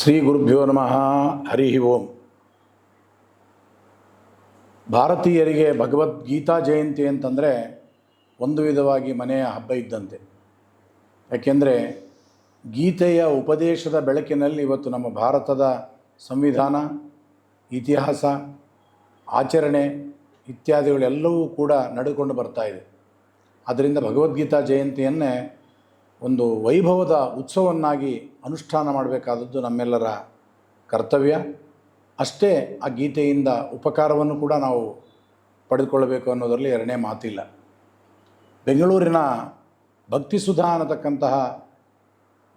ಶ್ರೀ ಗುರುಭ್ಯೋ ನಮಃ. ಹರಿ ಓಂ. ಭಾರತೀಯರಿಗೆ ಭಗವದ್ಗೀತಾ ಜಯಂತಿ ಅಂತಂದರೆ ಒಂದು ವಿಧವಾಗಿ ಮನೆಯ ಹಬ್ಬ ಇದ್ದಂತೆ. ಯಾಕೆಂದರೆ ಗೀತೆಯ ಉಪದೇಶದ ಬೆಳಕಿನಲ್ಲಿ ಇವತ್ತು ನಮ್ಮ ಭಾರತದ ಸಂವಿಧಾನ, ಇತಿಹಾಸ, ಆಚರಣೆ ಇತ್ಯಾದಿಗಳೆಲ್ಲವೂ ಕೂಡ ನಡೆದುಕೊಂಡು ಬರ್ತಾ ಇದೆ. ಅದರಿಂದ ಭಗವದ್ಗೀತಾ ಜಯಂತಿಯನ್ನೇ ಒಂದು ವೈಭವದ ಉತ್ಸವವನ್ನಾಗಿ ಅನುಷ್ಠಾನ ಮಾಡಬೇಕಾದದ್ದು ನಮ್ಮೆಲ್ಲರ ಕರ್ತವ್ಯ. ಅಷ್ಟೇ ಆ ಗೀತೆಯಿಂದ ಉಪಕಾರವನ್ನು ಕೂಡ ನಾವು ಪಡೆದುಕೊಳ್ಳಬೇಕು ಅನ್ನೋದರಲ್ಲಿ ಎರಡನೇ ಮಾತಿಲ್ಲ. ಬೆಂಗಳೂರಿನ ಭಕ್ತಿ ಸುಧಾ ಅನ್ನತಕ್ಕಂತಹ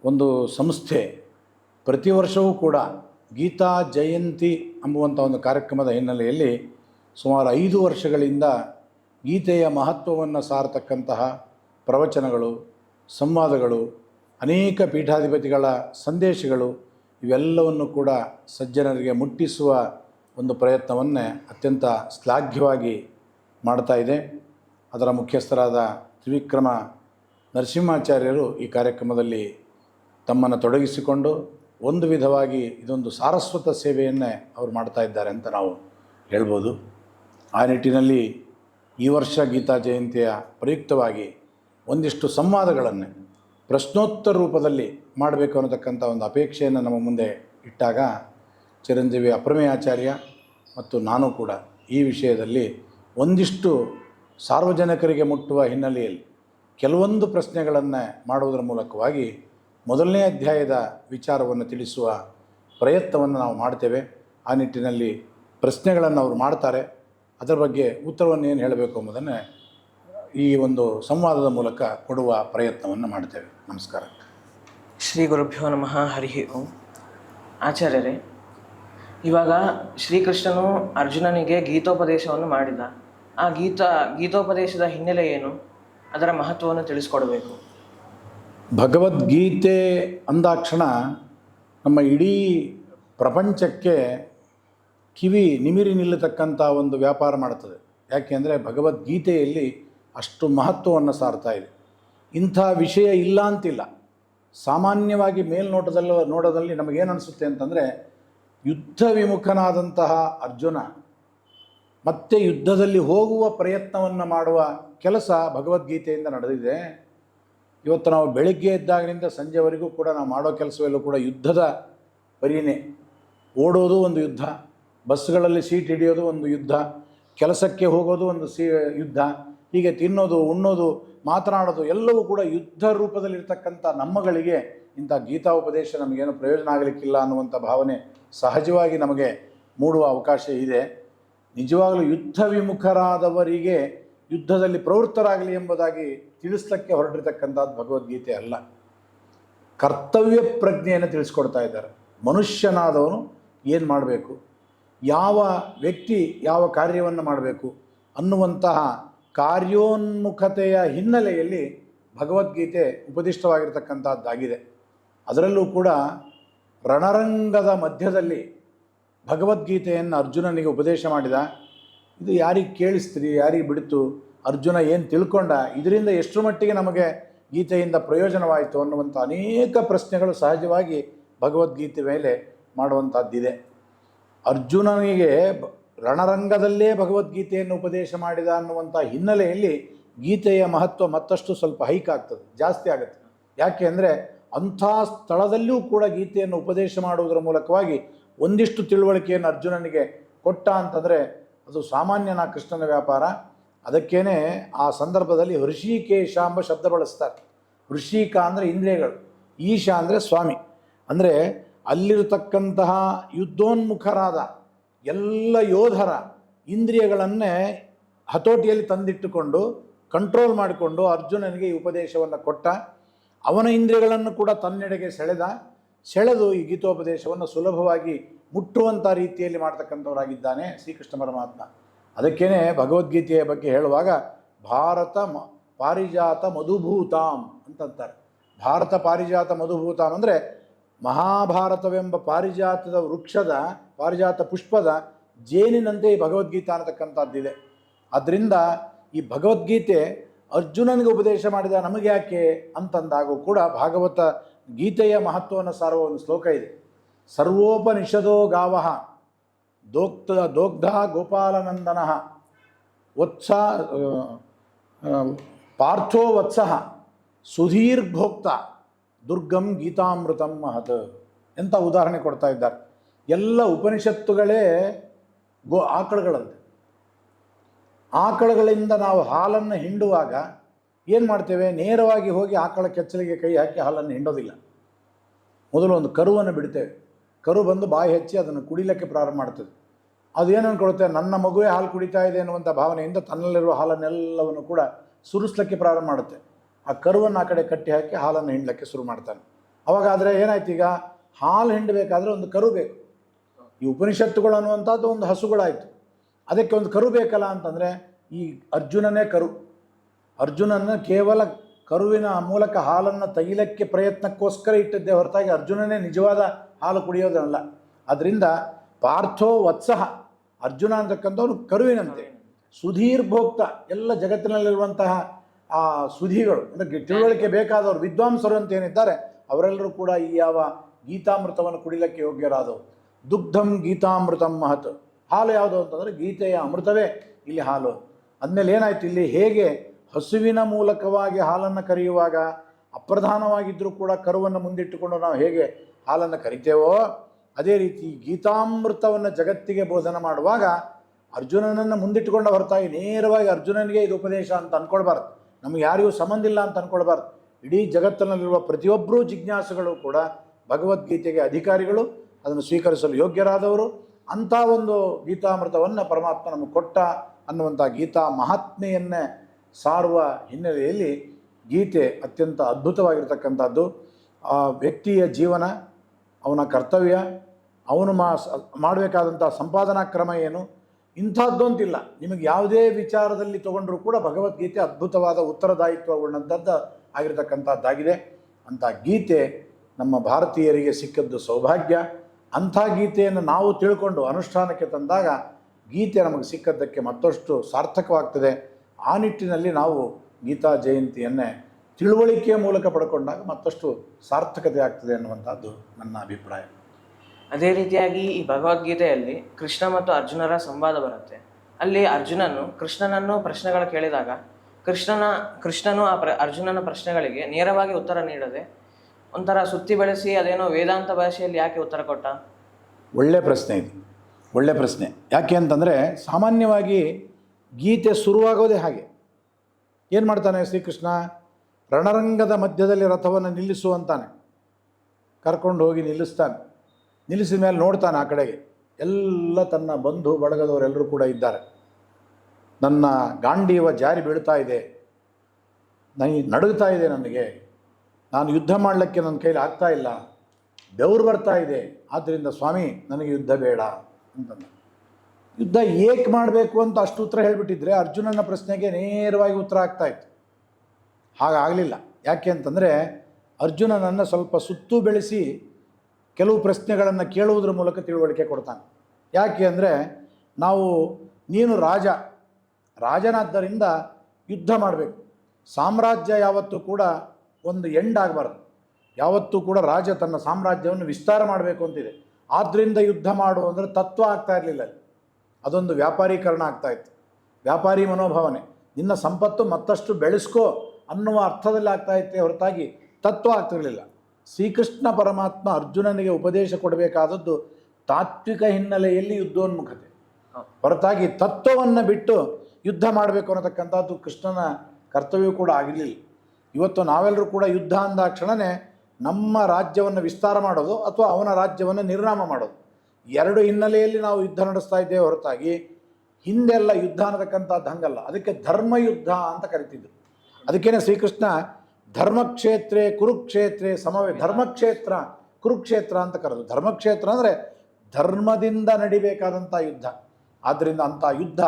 ಒಂದು ಸಂಸ್ಥೆ ಪ್ರತಿ ವರ್ಷವೂ ಕೂಡ ಗೀತಾ ಜಯಂತಿ ಎಂಬುವಂಥ ಒಂದು ಕಾರ್ಯಕ್ರಮದ ಹಿನ್ನೆಲೆಯಲ್ಲಿ ಸುಮಾರು ಐದು ವರ್ಷಗಳಿಂದ ಗೀತೆಯ ಮಹತ್ವವನ್ನು ಸಾರತಕ್ಕಂತಹ ಪ್ರವಚನಗಳು ಸಂವಾದಗಳು, ಅನೇಕ ಪೀಠಾಧಿಪತಿಗಳ ಸಂದೇಶಗಳು, ಇವೆಲ್ಲವನ್ನು ಕೂಡ ಸಜ್ಜನರಿಗೆ ಮುಟ್ಟಿಸುವ ಒಂದು ಪ್ರಯತ್ನವನ್ನೇ ಅತ್ಯಂತ ಶ್ಲಾಘ್ಯವಾಗಿ ಮಾಡ್ತಾ ಇದೆ. ಅದರ ಮುಖ್ಯಸ್ಥರಾದ ತ್ರಿವಿಕ್ರಮ ನರಸಿಂಹಾಚಾರ್ಯರು ಈ ಕಾರ್ಯಕ್ರಮದಲ್ಲಿ ತಮ್ಮನ್ನು ತೊಡಗಿಸಿಕೊಂಡು ಒಂದು ವಿಧವಾಗಿ ಇದೊಂದು ಸಾರಸ್ವತ ಸೇವೆಯನ್ನೇ ಅವರು ಮಾಡ್ತಾ ಇದ್ದಾರೆ ಅಂತ ನಾವು ಹೇಳ್ಬೋದು. ಆ ನಿಟ್ಟಿನಲ್ಲಿ ಈ ವರ್ಷ ಗೀತಾ ಜಯಂತಿಯ ಪ್ರಯುಕ್ತವಾಗಿ ಒಂದಿಷ್ಟು ಸಂವಾದಗಳನ್ನು ಪ್ರಶ್ನೋತ್ತರ ರೂಪದಲ್ಲಿ ಮಾಡಬೇಕು ಅನ್ನತಕ್ಕಂಥ ಒಂದು ಅಪೇಕ್ಷೆಯನ್ನು ನಮ್ಮ ಮುಂದೆ ಇಟ್ಟಾಗ ಚಿರಂಜೀವಿ ಅಪ್ರಮೇಯಾಚಾರ್ಯ ಮತ್ತು ನಾನು ಕೂಡ ಈ ವಿಷಯದಲ್ಲಿ ಒಂದಿಷ್ಟು ಸಾರ್ವಜನಿಕರಿಗೆ ಮುಟ್ಟುವ ಹಿನ್ನೆಲೆಯಲ್ಲಿ ಕೆಲವೊಂದು ಪ್ರಶ್ನೆಗಳನ್ನು ಮಾಡುವುದರ ಮೂಲಕವಾಗಿ ಮೊದಲನೇ ಅಧ್ಯಾಯದ ವಿಚಾರವನ್ನು ತಿಳಿಸುವ ಪ್ರಯತ್ನವನ್ನು ನಾವು ಮಾಡ್ತೇವೆ. ಆ ನಿಟ್ಟಿನಲ್ಲಿ ಪ್ರಶ್ನೆಗಳನ್ನು ಅವರು ಮಾಡ್ತಾರೆ. ಅದರ ಬಗ್ಗೆ ಉತ್ತರವನ್ನು ಏನು ಹೇಳಬೇಕು ಎಂಬುದನ್ನು ಈ ಒಂದು ಸಂವಾದದ ಮೂಲಕ ಕೊಡುವ ಪ್ರಯತ್ನವನ್ನು ಮಾಡ್ತೇವೆ. ನಮಸ್ಕಾರ. ಶ್ರೀ ಗುರುಭ್ಯೋ ನಮಃ. ಹರಿ ಓಂ. ಆಚಾರ್ಯರೇ ಇವಾಗ ಶ್ರೀಕೃಷ್ಣನು ಅರ್ಜುನನಿಗೆ ಗೀತೋಪದೇಶವನ್ನು ಮಾಡಿದ. ಆ ಗೀತ ಗೀತೋಪದೇಶದ ಹಿನ್ನೆಲೆ ಏನು? ಅದರ ಮಹತ್ವವನ್ನು ತಿಳಿಸ್ಕೊಡಬೇಕು. ಭಗವದ್ಗೀತೆ ಅಂದಾಕ್ಷಣ ನಮ್ಮ ಇಡೀ ಪ್ರಪಂಚಕ್ಕೆ ಕಿವಿ ನಿಮಿರಿ ನಿಲ್ಲತಕ್ಕಂಥ ಒಂದು ವ್ಯಾಪಾರ ಮಾಡುತ್ತದೆ ಯಾಕೆಂದರೆ ಭಗವದ್ಗೀತೆಯಲ್ಲಿ ಅಷ್ಟು ಮಹತ್ವವನ್ನು ಸಾರ್ತಾ ಇದೆ. ಇಂಥ ವಿಷಯ ಇಲ್ಲ ಅಂತಿಲ್ಲ. ಸಾಮಾನ್ಯವಾಗಿ ಮೇಲ್ನೋಟದಲ್ಲಿ ನೋಡೋದಲ್ಲಿ ನಮಗೇನು ಅನಿಸುತ್ತೆ ಅಂತಂದರೆ, ಯುದ್ಧ ವಿಮುಖನಾದಂತಹ ಅರ್ಜುನ ಮತ್ತೆ ಯುದ್ಧದಲ್ಲಿ ಹೋಗುವ ಪ್ರಯತ್ನವನ್ನು ಮಾಡುವ ಕೆಲಸ ಭಗವದ್ಗೀತೆಯಿಂದ ನಡೆದಿದೆ. ಇವತ್ತು ನಾವು ಬೆಳಗ್ಗೆ ಎದ್ದಾಗಿನಿಂದ ಸಂಜೆವರೆಗೂ ಕೂಡ ನಾವು ಮಾಡೋ ಕೆಲಸವೆಲ್ಲೂ ಕೂಡ ಯುದ್ಧದ ಪರಿನೇ ಓಡೋದು ಒಂದು ಯುದ್ಧ, ಬಸ್ಗಳಲ್ಲಿ ಸೀಟ್ ಹಿಡಿಯೋದು ಒಂದು ಯುದ್ಧ, ಕೆಲಸಕ್ಕೆ ಹೋಗೋದು ಒಂದು ಸಿ ಯುದ್ಧ ಹೀಗೆ ತಿನ್ನೋದು, ಉಣ್ಣೋದು, ಮಾತನಾಡೋದು ಎಲ್ಲವೂ ಕೂಡ ಯುದ್ಧ ರೂಪದಲ್ಲಿರ್ತಕ್ಕಂಥ ನಮ್ಮಗಳಿಗೆ ಇಂಥ ಗೀತಾ ಉಪದೇಶ ನಮಗೇನು ಪ್ರಯೋಜನ ಆಗಲಿಕ್ಕಿಲ್ಲ ಅನ್ನುವಂಥ ಭಾವನೆ ಸಹಜವಾಗಿ ನಮಗೆ ಮೂಡುವ ಅವಕಾಶ ಇದೆ. ನಿಜವಾಗಲೂ ಯುದ್ಧ ವಿಮುಖರಾದವರಿಗೆ ಯುದ್ಧದಲ್ಲಿ ಪ್ರವೃತ್ತರಾಗಲಿ ಎಂಬುದಾಗಿ ತಿಳಿಸ್ಲಿಕ್ಕೆ ಹೊರಟಿರ್ತಕ್ಕಂಥದ್ದು ಭಗವದ್ಗೀತೆ ಅಲ್ಲ. ಕರ್ತವ್ಯ ಪ್ರಜ್ಞೆಯನ್ನು ತಿಳಿಸ್ಕೊಡ್ತಾ ಇದ್ದಾರೆ. ಮನುಷ್ಯನಾದವನು ಏನು ಮಾಡಬೇಕು? ಯಾವ ವ್ಯಕ್ತಿ ಯಾವ ಕಾರ್ಯವನ್ನು ಮಾಡಬೇಕು ಅನ್ನುವಂತಹ ಕಾರ್ಯೋನ್ಮುಖತೆಯ ಹಿನ್ನೆಲೆಯಲ್ಲಿ ಭಗವದ್ಗೀತೆ ಉಪದಿಷ್ಟವಾಗಿರ್ತಕ್ಕಂಥದ್ದಾಗಿದೆ. ಅದರಲ್ಲೂ ಕೂಡ ರಣರಂಗದ ಮಧ್ಯದಲ್ಲಿ ಭಗವದ್ಗೀತೆಯನ್ನು ಅರ್ಜುನನಿಗೆ ಉಪದೇಶ ಮಾಡಿದ. ಇದು ಯಾರಿಗೆ ಕೇಳಿಸ್ತೀರಿ, ಯಾರಿಗೆ ಬಿಡ್ತು, ಅರ್ಜುನ ಏನು ತಿಳ್ಕೊಂಡ? ಇದರಿಂದ ಎಷ್ಟರ ಮಟ್ಟಿಗೆ ನಮಗೆ ಗೀತೆಯಿಂದ ಪ್ರಯೋಜನವಾಯಿತು ಅನ್ನುವಂಥ ಅನೇಕ ಪ್ರಶ್ನೆಗಳು ಸಹಜವಾಗಿ ಭಗವದ್ಗೀತೆ ಮೇಲೆ ಮಾಡುವಂಥದ್ದಿದೆ. ಅರ್ಜುನನಿಗೆ ರಣರಂಗದಲ್ಲೇ ಭಗವದ್ಗೀತೆಯನ್ನು ಉಪದೇಶ ಮಾಡಿದ ಅನ್ನುವಂಥ ಹಿನ್ನೆಲೆಯಲ್ಲಿ ಗೀತೆಯ ಮಹತ್ವ ಮತ್ತಷ್ಟು ಸ್ವಲ್ಪ ಹೈಕ್ ಆಗ್ತದೆ, ಜಾಸ್ತಿ ಆಗುತ್ತೆ. ಯಾಕೆ ಅಂದರೆ ಅಂಥ ಸ್ಥಳದಲ್ಲಿಯೂ ಕೂಡ ಗೀತೆಯನ್ನು ಉಪದೇಶ ಮಾಡುವುದರ ಮೂಲಕವಾಗಿ ಒಂದಿಷ್ಟು ತಿಳುವಳಿಕೆಯನ್ನು ಅರ್ಜುನನಿಗೆ ಕೊಟ್ಟ ಅಂತಂದರೆ ಅದು ಸಾಮಾನ್ಯನ ಕೃಷ್ಣನ ವ್ಯಾಪಾರ. ಅದಕ್ಕೇನೆ ಆ ಸಂದರ್ಭದಲ್ಲಿ ಋಷಿಕೇಶ ಎಂಬ ಶಬ್ದ ಬಳಸ್ತಾರೆ. ಋಷಿಕ ಅಂದರೆ ಇಂದ್ರಿಯಗಳು, ಈಶ ಅಂದರೆ ಸ್ವಾಮಿ. ಅಂದರೆ ಅಲ್ಲಿರತಕ್ಕಂತಹ ಯುದ್ಧೋನ್ಮುಖರಾದ ಎಲ್ಲ ಯೋಧರ ಇಂದ್ರಿಯಗಳನ್ನೇ ಹತೋಟಿಯಲ್ಲಿ ತಂದಿಟ್ಟುಕೊಂಡು ಕಂಟ್ರೋಲ್ ಮಾಡಿಕೊಂಡು ಅರ್ಜುನನಿಗೆ ಈ ಉಪದೇಶವನ್ನು ಕೊಟ್ಟ. ಅವನ ಇಂದ್ರಿಯಗಳನ್ನು ಕೂಡ ತನ್ನೆಡೆಗೆ ಸೆಳೆದ. ಸೆಳೆದು ಈ ಗೀತೋಪದೇಶವನ್ನು ಸುಲಭವಾಗಿ ಮುಟ್ಟುವಂಥ ರೀತಿಯಲ್ಲಿ ಮಾಡ್ತಕ್ಕಂಥವರಾಗಿದ್ದಾನೆ ಶ್ರೀಕೃಷ್ಣ ಪರಮಾತ್ಮ. ಅದಕ್ಕೇನೆ ಭಗವದ್ಗೀತೆಯ ಬಗ್ಗೆ ಹೇಳುವಾಗ ಭಾರತ ಮ, ಪಾರಿಜಾತ ಮಧುಭೂತಾಂ ಅಂತಂತಾರೆ. ಭಾರತ ಪಾರಿಜಾತ ಮಧುಭೂತಾಂ ಅಂದರೆ ಮಹಾಭಾರತವೆಂಬ ಪಾರಿಜಾತದ ವೃಕ್ಷದ ಪಾರಿಜಾತ ಪುಷ್ಪದ ಜೇನಿನಂತೆ ಈ ಭಗವದ್ಗೀತೆ ಅನ್ನತಕ್ಕಂಥದ್ದಿದೆ ಅದರಿಂದ ಈ ಭಗವದ್ಗೀತೆ ಅರ್ಜುನನಿಗೆ ಉಪದೇಶ ಮಾಡಿದ ನಮಗೆ ಯಾಕೆ ಅಂತಂದಾಗೂ ಕೂಡ ಭಾಗವತ ಗೀತೆಯ ಮಹತ್ವವನ್ನು ಸಾರುವ ಒಂದು ಶ್ಲೋಕ ಇದೆ. ಸರ್ವೋಪನಿಷದೋ ಗಾವ ದೋಕ್ತ ದೋಗ್ಧ ಗೋಪಾಲನಂದನ ವತ್ಸ ಪಾರ್ಥೋ ವತ್ಸ ಸುಧೀರ್ಭೋಕ್ತ ದುರ್ಗಂ ಗೀತಾಮೃತಂ ಮಹತ್ ಎಂಥ ಉದಾಹರಣೆ ಕೊಡ್ತಾ ಇದ್ದಾರೆ. ಎಲ್ಲ ಉಪನಿಷತ್ತುಗಳೇ ಗೋ ಆಕಳುಗಳಂತೆ. ಆಕಳುಗಳಿಂದ ನಾವು ಹಾಲನ್ನು ಹಿಂಡುವಾಗ ಏನು ಮಾಡ್ತೇವೆ? ನೇರವಾಗಿ ಹೋಗಿ ಆಕಳ ಕೆಚ್ಚಲಿಗೆ ಕೈ ಹಾಕಿ ಹಾಲನ್ನು ಹಿಂಡೋದಿಲ್ಲ. ಮೊದಲು ಒಂದು ಕರುವನ್ನು ಬಿಡ್ತೇವೆ. ಕರು ಬಂದು ಬಾಯಿ ಹೆಚ್ಚಿ ಅದನ್ನು ಕುಡಿಲಿಕ್ಕೆ ಪ್ರಾರಂಭ ಮಾಡ್ತದೆ. ಅದು ಏನು ಅಂದ್ಕೊಳುತ್ತೆ ನನ್ನ ಮಗುವೇ ಹಾಲು ಕುಡಿತಾ ಇದೆ ಅನ್ನುವಂಥ ಭಾವನೆಯಿಂದ ತನ್ನಲ್ಲಿರುವ ಹಾಲನ್ನೆಲ್ಲವನ್ನು ಕೂಡ ಸುರಿಸ್ಲಿಕ್ಕೆ ಪ್ರಾರಂಭ ಮಾಡುತ್ತೆ. ಆ ಕರುವನ್ನು ಆ ಕಡೆ ಕಟ್ಟಿ ಹಾಕಿ ಹಾಲನ್ನು ಹಿಂಡಲಿಕ್ಕೆ ಶುರು ಮಾಡ್ತಾನೆ. ಅವಾಗ ಆದರೆ ಏನಾಯ್ತು ಈಗ ಹಾಲು ಹಿಂಡಬೇಕಾದ್ರೆ ಒಂದು ಕರು ಬೇಕು. ಈ ಉಪನಿಷತ್ತುಗಳು ಅನ್ನುವಂಥದ್ದು ಒಂದು ಹಸುಗಳಾಯಿತು. ಅದಕ್ಕೆ ಒಂದು ಕರು ಬೇಕಲ್ಲ ಅಂತಂದರೆ ಈ ಅರ್ಜುನನೇ ಕರು. ಅರ್ಜುನನ ಕೇವಲ ಕರುವಿನ ಮೂಲಕ ಹಾಲನ್ನು ತೈಲಕ್ಕೆ ಪ್ರಯತ್ನಕ್ಕೋಸ್ಕರ ಇಟ್ಟಿದ್ದೆ ಹೊರತಾಗಿ ಅರ್ಜುನನೇ ನಿಜವಾದ ಹಾಲು ಕುಡಿಯೋದಲ್ಲ ಅದರಿಂದ ಪಾರ್ಥೋ ವತ್ಸಹ ಅರ್ಜುನ ಅಂತಕ್ಕಂಥವನು ಕರುವಿನಂತೆ. ಸುಧೀರ್ಭೋಕ್ತ ಎಲ್ಲ ಜಗತ್ತಿನಲ್ಲಿರುವಂತಹ ಆ ಸುಧಿಗಳು, ಅಂದರೆ ತಿಳುವಳಿಕೆ ಬೇಕಾದವರು, ವಿದ್ವಾಂಸರು ಅಂತ ಏನಿದ್ದಾರೆ, ಅವರೆಲ್ಲರೂ ಕೂಡ ಈ ಯಾವ ಗೀತಾಮೃತವನ್ನು ಕುಡಿಲಕ್ಕೆ ಯೋಗ್ಯರಾದವು ದುಗ್ಧಂ ಗೀತಾಮೃತಂ ಮಹತ್. ಹಾಲು ಯಾವುದು ಅಂತಂದರೆ ಗೀತೆಯ ಅಮೃತವೇ ಇಲ್ಲಿ ಹಾಲು. ಅಂದಮೇಲೆ ಏನಾಯ್ತು ಇಲ್ಲಿ ಹೇಗೆ ಹಸುವಿನ ಮೂಲಕವಾಗಿ ಹಾಲನ್ನು ಕರೆಯುವಾಗ ಅಪ್ರಧಾನವಾಗಿದ್ದರೂ ಕೂಡ ಕರುವನ್ನು ಮುಂದಿಟ್ಟುಕೊಂಡು ನಾವು ಹೇಗೆ ಹಾಲನ್ನು ಕರಿತೇವೋ, ಅದೇ ರೀತಿ ಗೀತಾಮೃತವನ್ನು ಜಗತ್ತಿಗೆ ಬೋಧನೆ ಮಾಡುವಾಗ ಅರ್ಜುನನನ್ನು ಮುಂದಿಟ್ಟುಕೊಂಡ ಹೊರತಾಗಿ ನೇರವಾಗಿ ಅರ್ಜುನನಿಗೆ ಇದು ಉಪದೇಶ ಅಂತ ಅಂದ್ಕೊಳ್ಬಾರ್ದು ನಮ್ಗೆ ಯಾರಿಗೂ ಸಂಬಂಧ ಇಲ್ಲ ಅಂತ ಅಂದ್ಕೊಳ್ಬಾರ್ದು ಇಡೀ ಜಗತ್ತಿನಲ್ಲಿರುವ ಪ್ರತಿಯೊಬ್ಬರೂ ಜಿಜ್ಞಾಸುಗಳು ಕೂಡ ಭಗವದ್ಗೀತೆಗೆ ಅಧಿಕಾರಿಗಳು ಅದನ್ನು ಸ್ವೀಕರಿಸಲು ಯೋಗ್ಯರಾದವರು, ಅಂಥ ಒಂದು ಗೀತಾಮೃತವನ್ನು ಪರಮಾತ್ಮ ನಮಗೆ ಕೊಟ್ಟ ಅನ್ನುವಂಥ ಗೀತಾ ಮಹಾತ್ಮೆಯನ್ನೇ ಸಾರುವ ಹಿನ್ನೆಲೆಯಲ್ಲಿ ಗೀತೆ ಅತ್ಯಂತ ಅದ್ಭುತವಾಗಿರ್ತಕ್ಕಂಥದ್ದು. ಆ ವ್ಯಕ್ತಿಯ ಜೀವನ, ಅವನ ಕರ್ತವ್ಯ, ಅವನು ಮಾ ಮಾಡಬೇಕಾದಂಥ ಸಂಪಾದನಾ ಕ್ರಮ ಏನು ಇಂಥದ್ದು ಅಂತಿಲ್ಲ ನಿಮಗೆ ಯಾವುದೇ ವಿಚಾರದಲ್ಲಿ ತಗೊಂಡರೂ ಕೂಡ ಭಗವದ್ಗೀತೆ ಅದ್ಭುತವಾದ ಉತ್ತರದಾಯಿತ್ವಗೊಂಡಂಥದ್ದು ಆಗಿರತಕ್ಕಂಥದ್ದಾಗಿದೆ. ಅಂಥ ಗೀತೆ ನಮ್ಮ ಭಾರತೀಯರಿಗೆ ಸಿಕ್ಕದ್ದು ಸೌಭಾಗ್ಯ. ಅಂಥ ಗೀತೆಯನ್ನು ನಾವು ತಿಳ್ಕೊಂಡು ಅನುಷ್ಠಾನಕ್ಕೆ ತಂದಾಗ ಗೀತೆ ನಮಗೆ ಸಿಕ್ಕದ್ದಕ್ಕೆ ಮತ್ತಷ್ಟು ಸಾರ್ಥಕವಾಗ್ತದೆ. ಆ ನಿಟ್ಟಿನಲ್ಲಿ ನಾವು ಗೀತಾ ಜಯಂತಿಯನ್ನೇ ತಿಳುವಳಿಕೆಯ ಮೂಲಕ ಪಡ್ಕೊಂಡಾಗ ಮತ್ತಷ್ಟು ಸಾರ್ಥಕತೆ ಆಗ್ತದೆ ಅನ್ನುವಂಥದ್ದು ನನ್ನ ಅಭಿಪ್ರಾಯ. ಅದೇ ರೀತಿಯಾಗಿ ಈ ಭಗವದ್ಗೀತೆಯಲ್ಲಿ ಕೃಷ್ಣ ಮತ್ತು ಅರ್ಜುನರ ಸಂವಾದ ಬರುತ್ತೆ. ಅಲ್ಲಿ ಅರ್ಜುನನು ಕೃಷ್ಣನನ್ನು ಪ್ರಶ್ನೆಗಳು ಕೇಳಿದಾಗ, ಕೃಷ್ಣನ, ಕೃಷ್ಣನು ಆ ಪ್ರ, ಅರ್ಜುನನ ಪ್ರಶ್ನೆಗಳಿಗೆ ನೇರವಾಗಿ ಉತ್ತರ ನೀಡದೆ ಒಂಥರ ಸುತ್ತಿ ಬೆಳೆಸಿ ಅದೇನೋ ವೇದಾಂತ ಭಾಷೆಯಲ್ಲಿ ಯಾಕೆ ಉತ್ತರ ಕೊಟ್ಟ? ಒಳ್ಳೆ ಪ್ರಶ್ನೆ ಇದು. ಒಳ್ಳೆ ಪ್ರಶ್ನೆ. ಯಾಕೆ ಅಂತಂದರೆ ಸಾಮಾನ್ಯವಾಗಿ ಗೀತೆ ಶುರುವಾಗೋದೇ ಹಾಗೆ. ಏನು ಮಾಡ್ತಾನೆ ಶ್ರೀಕೃಷ್ಣ? ರಣರಂಗದ ಮಧ್ಯದಲ್ಲಿ ರಥವನ್ನು ನಿಲ್ಲಿಸು ಅಂತಾನೆ. ಕರ್ಕೊಂಡು ಹೋಗಿ ನಿಲ್ಲಿಸ್ತಾನೆ. ನಿಲ್ಲಿಸಿದ ಮೇಲೆ ನೋಡ್ತಾನೆ ಆ ಕಡೆಗೆ. ಎಲ್ಲ ತನ್ನ ಬಂಧು ಬಳಗದವರೆಲ್ಲರೂ ಕೂಡ ಇದ್ದಾರೆ. ನನ್ನ ಗಾಂಡೀವ ಜಾರಿ ಬೀಳ್ತಾ ಇದೆ. ನನಗೆ ನಡುಗ್ತಾ ಇದೆ ನನಗೆ. ನಾನು ಯುದ್ಧ ಮಾಡಲಿಕ್ಕೆ ನನ್ನ ಕೈಲಿ ಆಗ್ತಾ ಇಲ್ಲ. ಬೆವರು ಬರ್ತಾ ಇದೆ. ಆದ್ದರಿಂದ ಸ್ವಾಮಿ, ನನಗೆ ಯುದ್ಧ ಬೇಡ ಅಂತಂದ. ಯುದ್ಧ ಏಕೆ ಮಾಡಬೇಕು ಅಂತ ಅಷ್ಟು ಉತ್ತರ ಹೇಳಿಬಿಟ್ಟಿದ್ರೆ ಅರ್ಜುನನ ಪ್ರಶ್ನೆಗೆ ನೇರವಾಗಿ ಉತ್ತರ ಆಗ್ತಾ ಇತ್ತು. ಹಾಗಾಗಲಿಲ್ಲ. ಯಾಕೆ ಅಂತಂದರೆ ಅರ್ಜುನನನ್ನು ಸ್ವಲ್ಪ ಸುತ್ತು ಬೆಳೆಸಿ ಕೆಲವು ಪ್ರಶ್ನೆಗಳನ್ನು ಕೇಳುವುದರ ಮೂಲಕ ತಿಳುವಳಿಕೆ ಕೊಡ್ತಾನೆ. ಯಾಕೆ ಅಂದರೆ ನಾವು, ನೀನು ರಾಜ. ರಾಜನಾದ್ದರಿಂದ ಯುದ್ಧ ಮಾಡಬೇಕು. ಸಾಮ್ರಾಜ್ಯ ಯಾವತ್ತೂ ಕೂಡ ಒಂದು ಎಂಡ್ ಆಗಬಾರ್ದು. ಯಾವತ್ತೂ ಕೂಡ ರಾಜ ತನ್ನ ಸಾಮ್ರಾಜ್ಯವನ್ನು ವಿಸ್ತಾರ ಮಾಡಬೇಕು ಅಂತಿದೆ. ಆದ್ದರಿಂದ ಯುದ್ಧ ಮಾಡು ಅಂದರೆ ತತ್ವ ಆಗ್ತಾ ಇರಲಿಲ್ಲ ಅದೊಂದು ವ್ಯಾಪಾರೀಕರಣ ಆಗ್ತಾ ಇತ್ತು. ವ್ಯಾಪಾರಿ ಮನೋಭಾವನೆ. ನಿನ್ನ ಸಂಪತ್ತು ಮತ್ತಷ್ಟು ಬೆಳೆಸ್ಕೋ ಅನ್ನುವ ಅರ್ಥದಲ್ಲಿ ಆಗ್ತಾ ಇತ್ತೆ ಹೊರತಾಗಿ ತತ್ವ ಆಗ್ತಿರಲಿಲ್ಲ. ಶ್ರೀಕೃಷ್ಣ ಪರಮಾತ್ಮ ಅರ್ಜುನನಿಗೆ ಉಪದೇಶ ಕೊಡಬೇಕಾದದ್ದು ತಾತ್ವಿಕ ಹಿನ್ನೆಲೆಯಲ್ಲಿ ಯುದ್ಧೋನ್ಮುಖತೆ. ಹೊರತಾಗಿ ತತ್ವವನ್ನು ಬಿಟ್ಟು ಯುದ್ಧ ಮಾಡಬೇಕು ಅನ್ನತಕ್ಕಂಥದ್ದು ಕೃಷ್ಣನ ಕರ್ತವ್ಯ ಕೂಡ ಆಗಿರಲಿಲ್ಲ. ಇವತ್ತು ನಾವೆಲ್ಲರೂ ಕೂಡ ಯುದ್ಧ ಅಂದಾಕ್ಷಣನೇ ನಮ್ಮ ರಾಜ್ಯವನ್ನು ವಿಸ್ತಾರ ಮಾಡೋದು ಅಥವಾ ಅವನ ರಾಜ್ಯವನ್ನು ನಿರ್ನಾಮ ಮಾಡೋದು. ಎರಡು ಹಿನ್ನೆಲೆಯಲ್ಲಿ ನಾವು ಯುದ್ಧ ನಡೆಸ್ತಾ ಇದ್ದೇವೆ ಹೊರತಾಗಿ ಹಿಂದೆಲ್ಲ ಯುದ್ಧ ಅನ್ನತಕ್ಕಂಥದ್ದು ಹಂಗಲ್ಲ. ಅದಕ್ಕೆ ಧರ್ಮ ಯುದ್ಧ ಅಂತ ಕರಿತಿದ್ರು. ಅದಕ್ಕೇನೆ ಶ್ರೀಕೃಷ್ಣ ಧರ್ಮಕ್ಷೇತ್ರೇ ಕುರುಕ್ಷೇತ್ರೇ ಸಮವೇ ಧರ್ಮಕ್ಷೇತ್ರ ಕುರುಕ್ಷೇತ್ರ ಅಂತ ಕರೆದು ಧರ್ಮಕ್ಷೇತ್ರ ಅಂದರೆ ಧರ್ಮದಿಂದ ನಡಿಬೇಕಾದಂಥ ಯುದ್ಧ. ಆದ್ದರಿಂದ ಅಂಥ ಯುದ್ಧ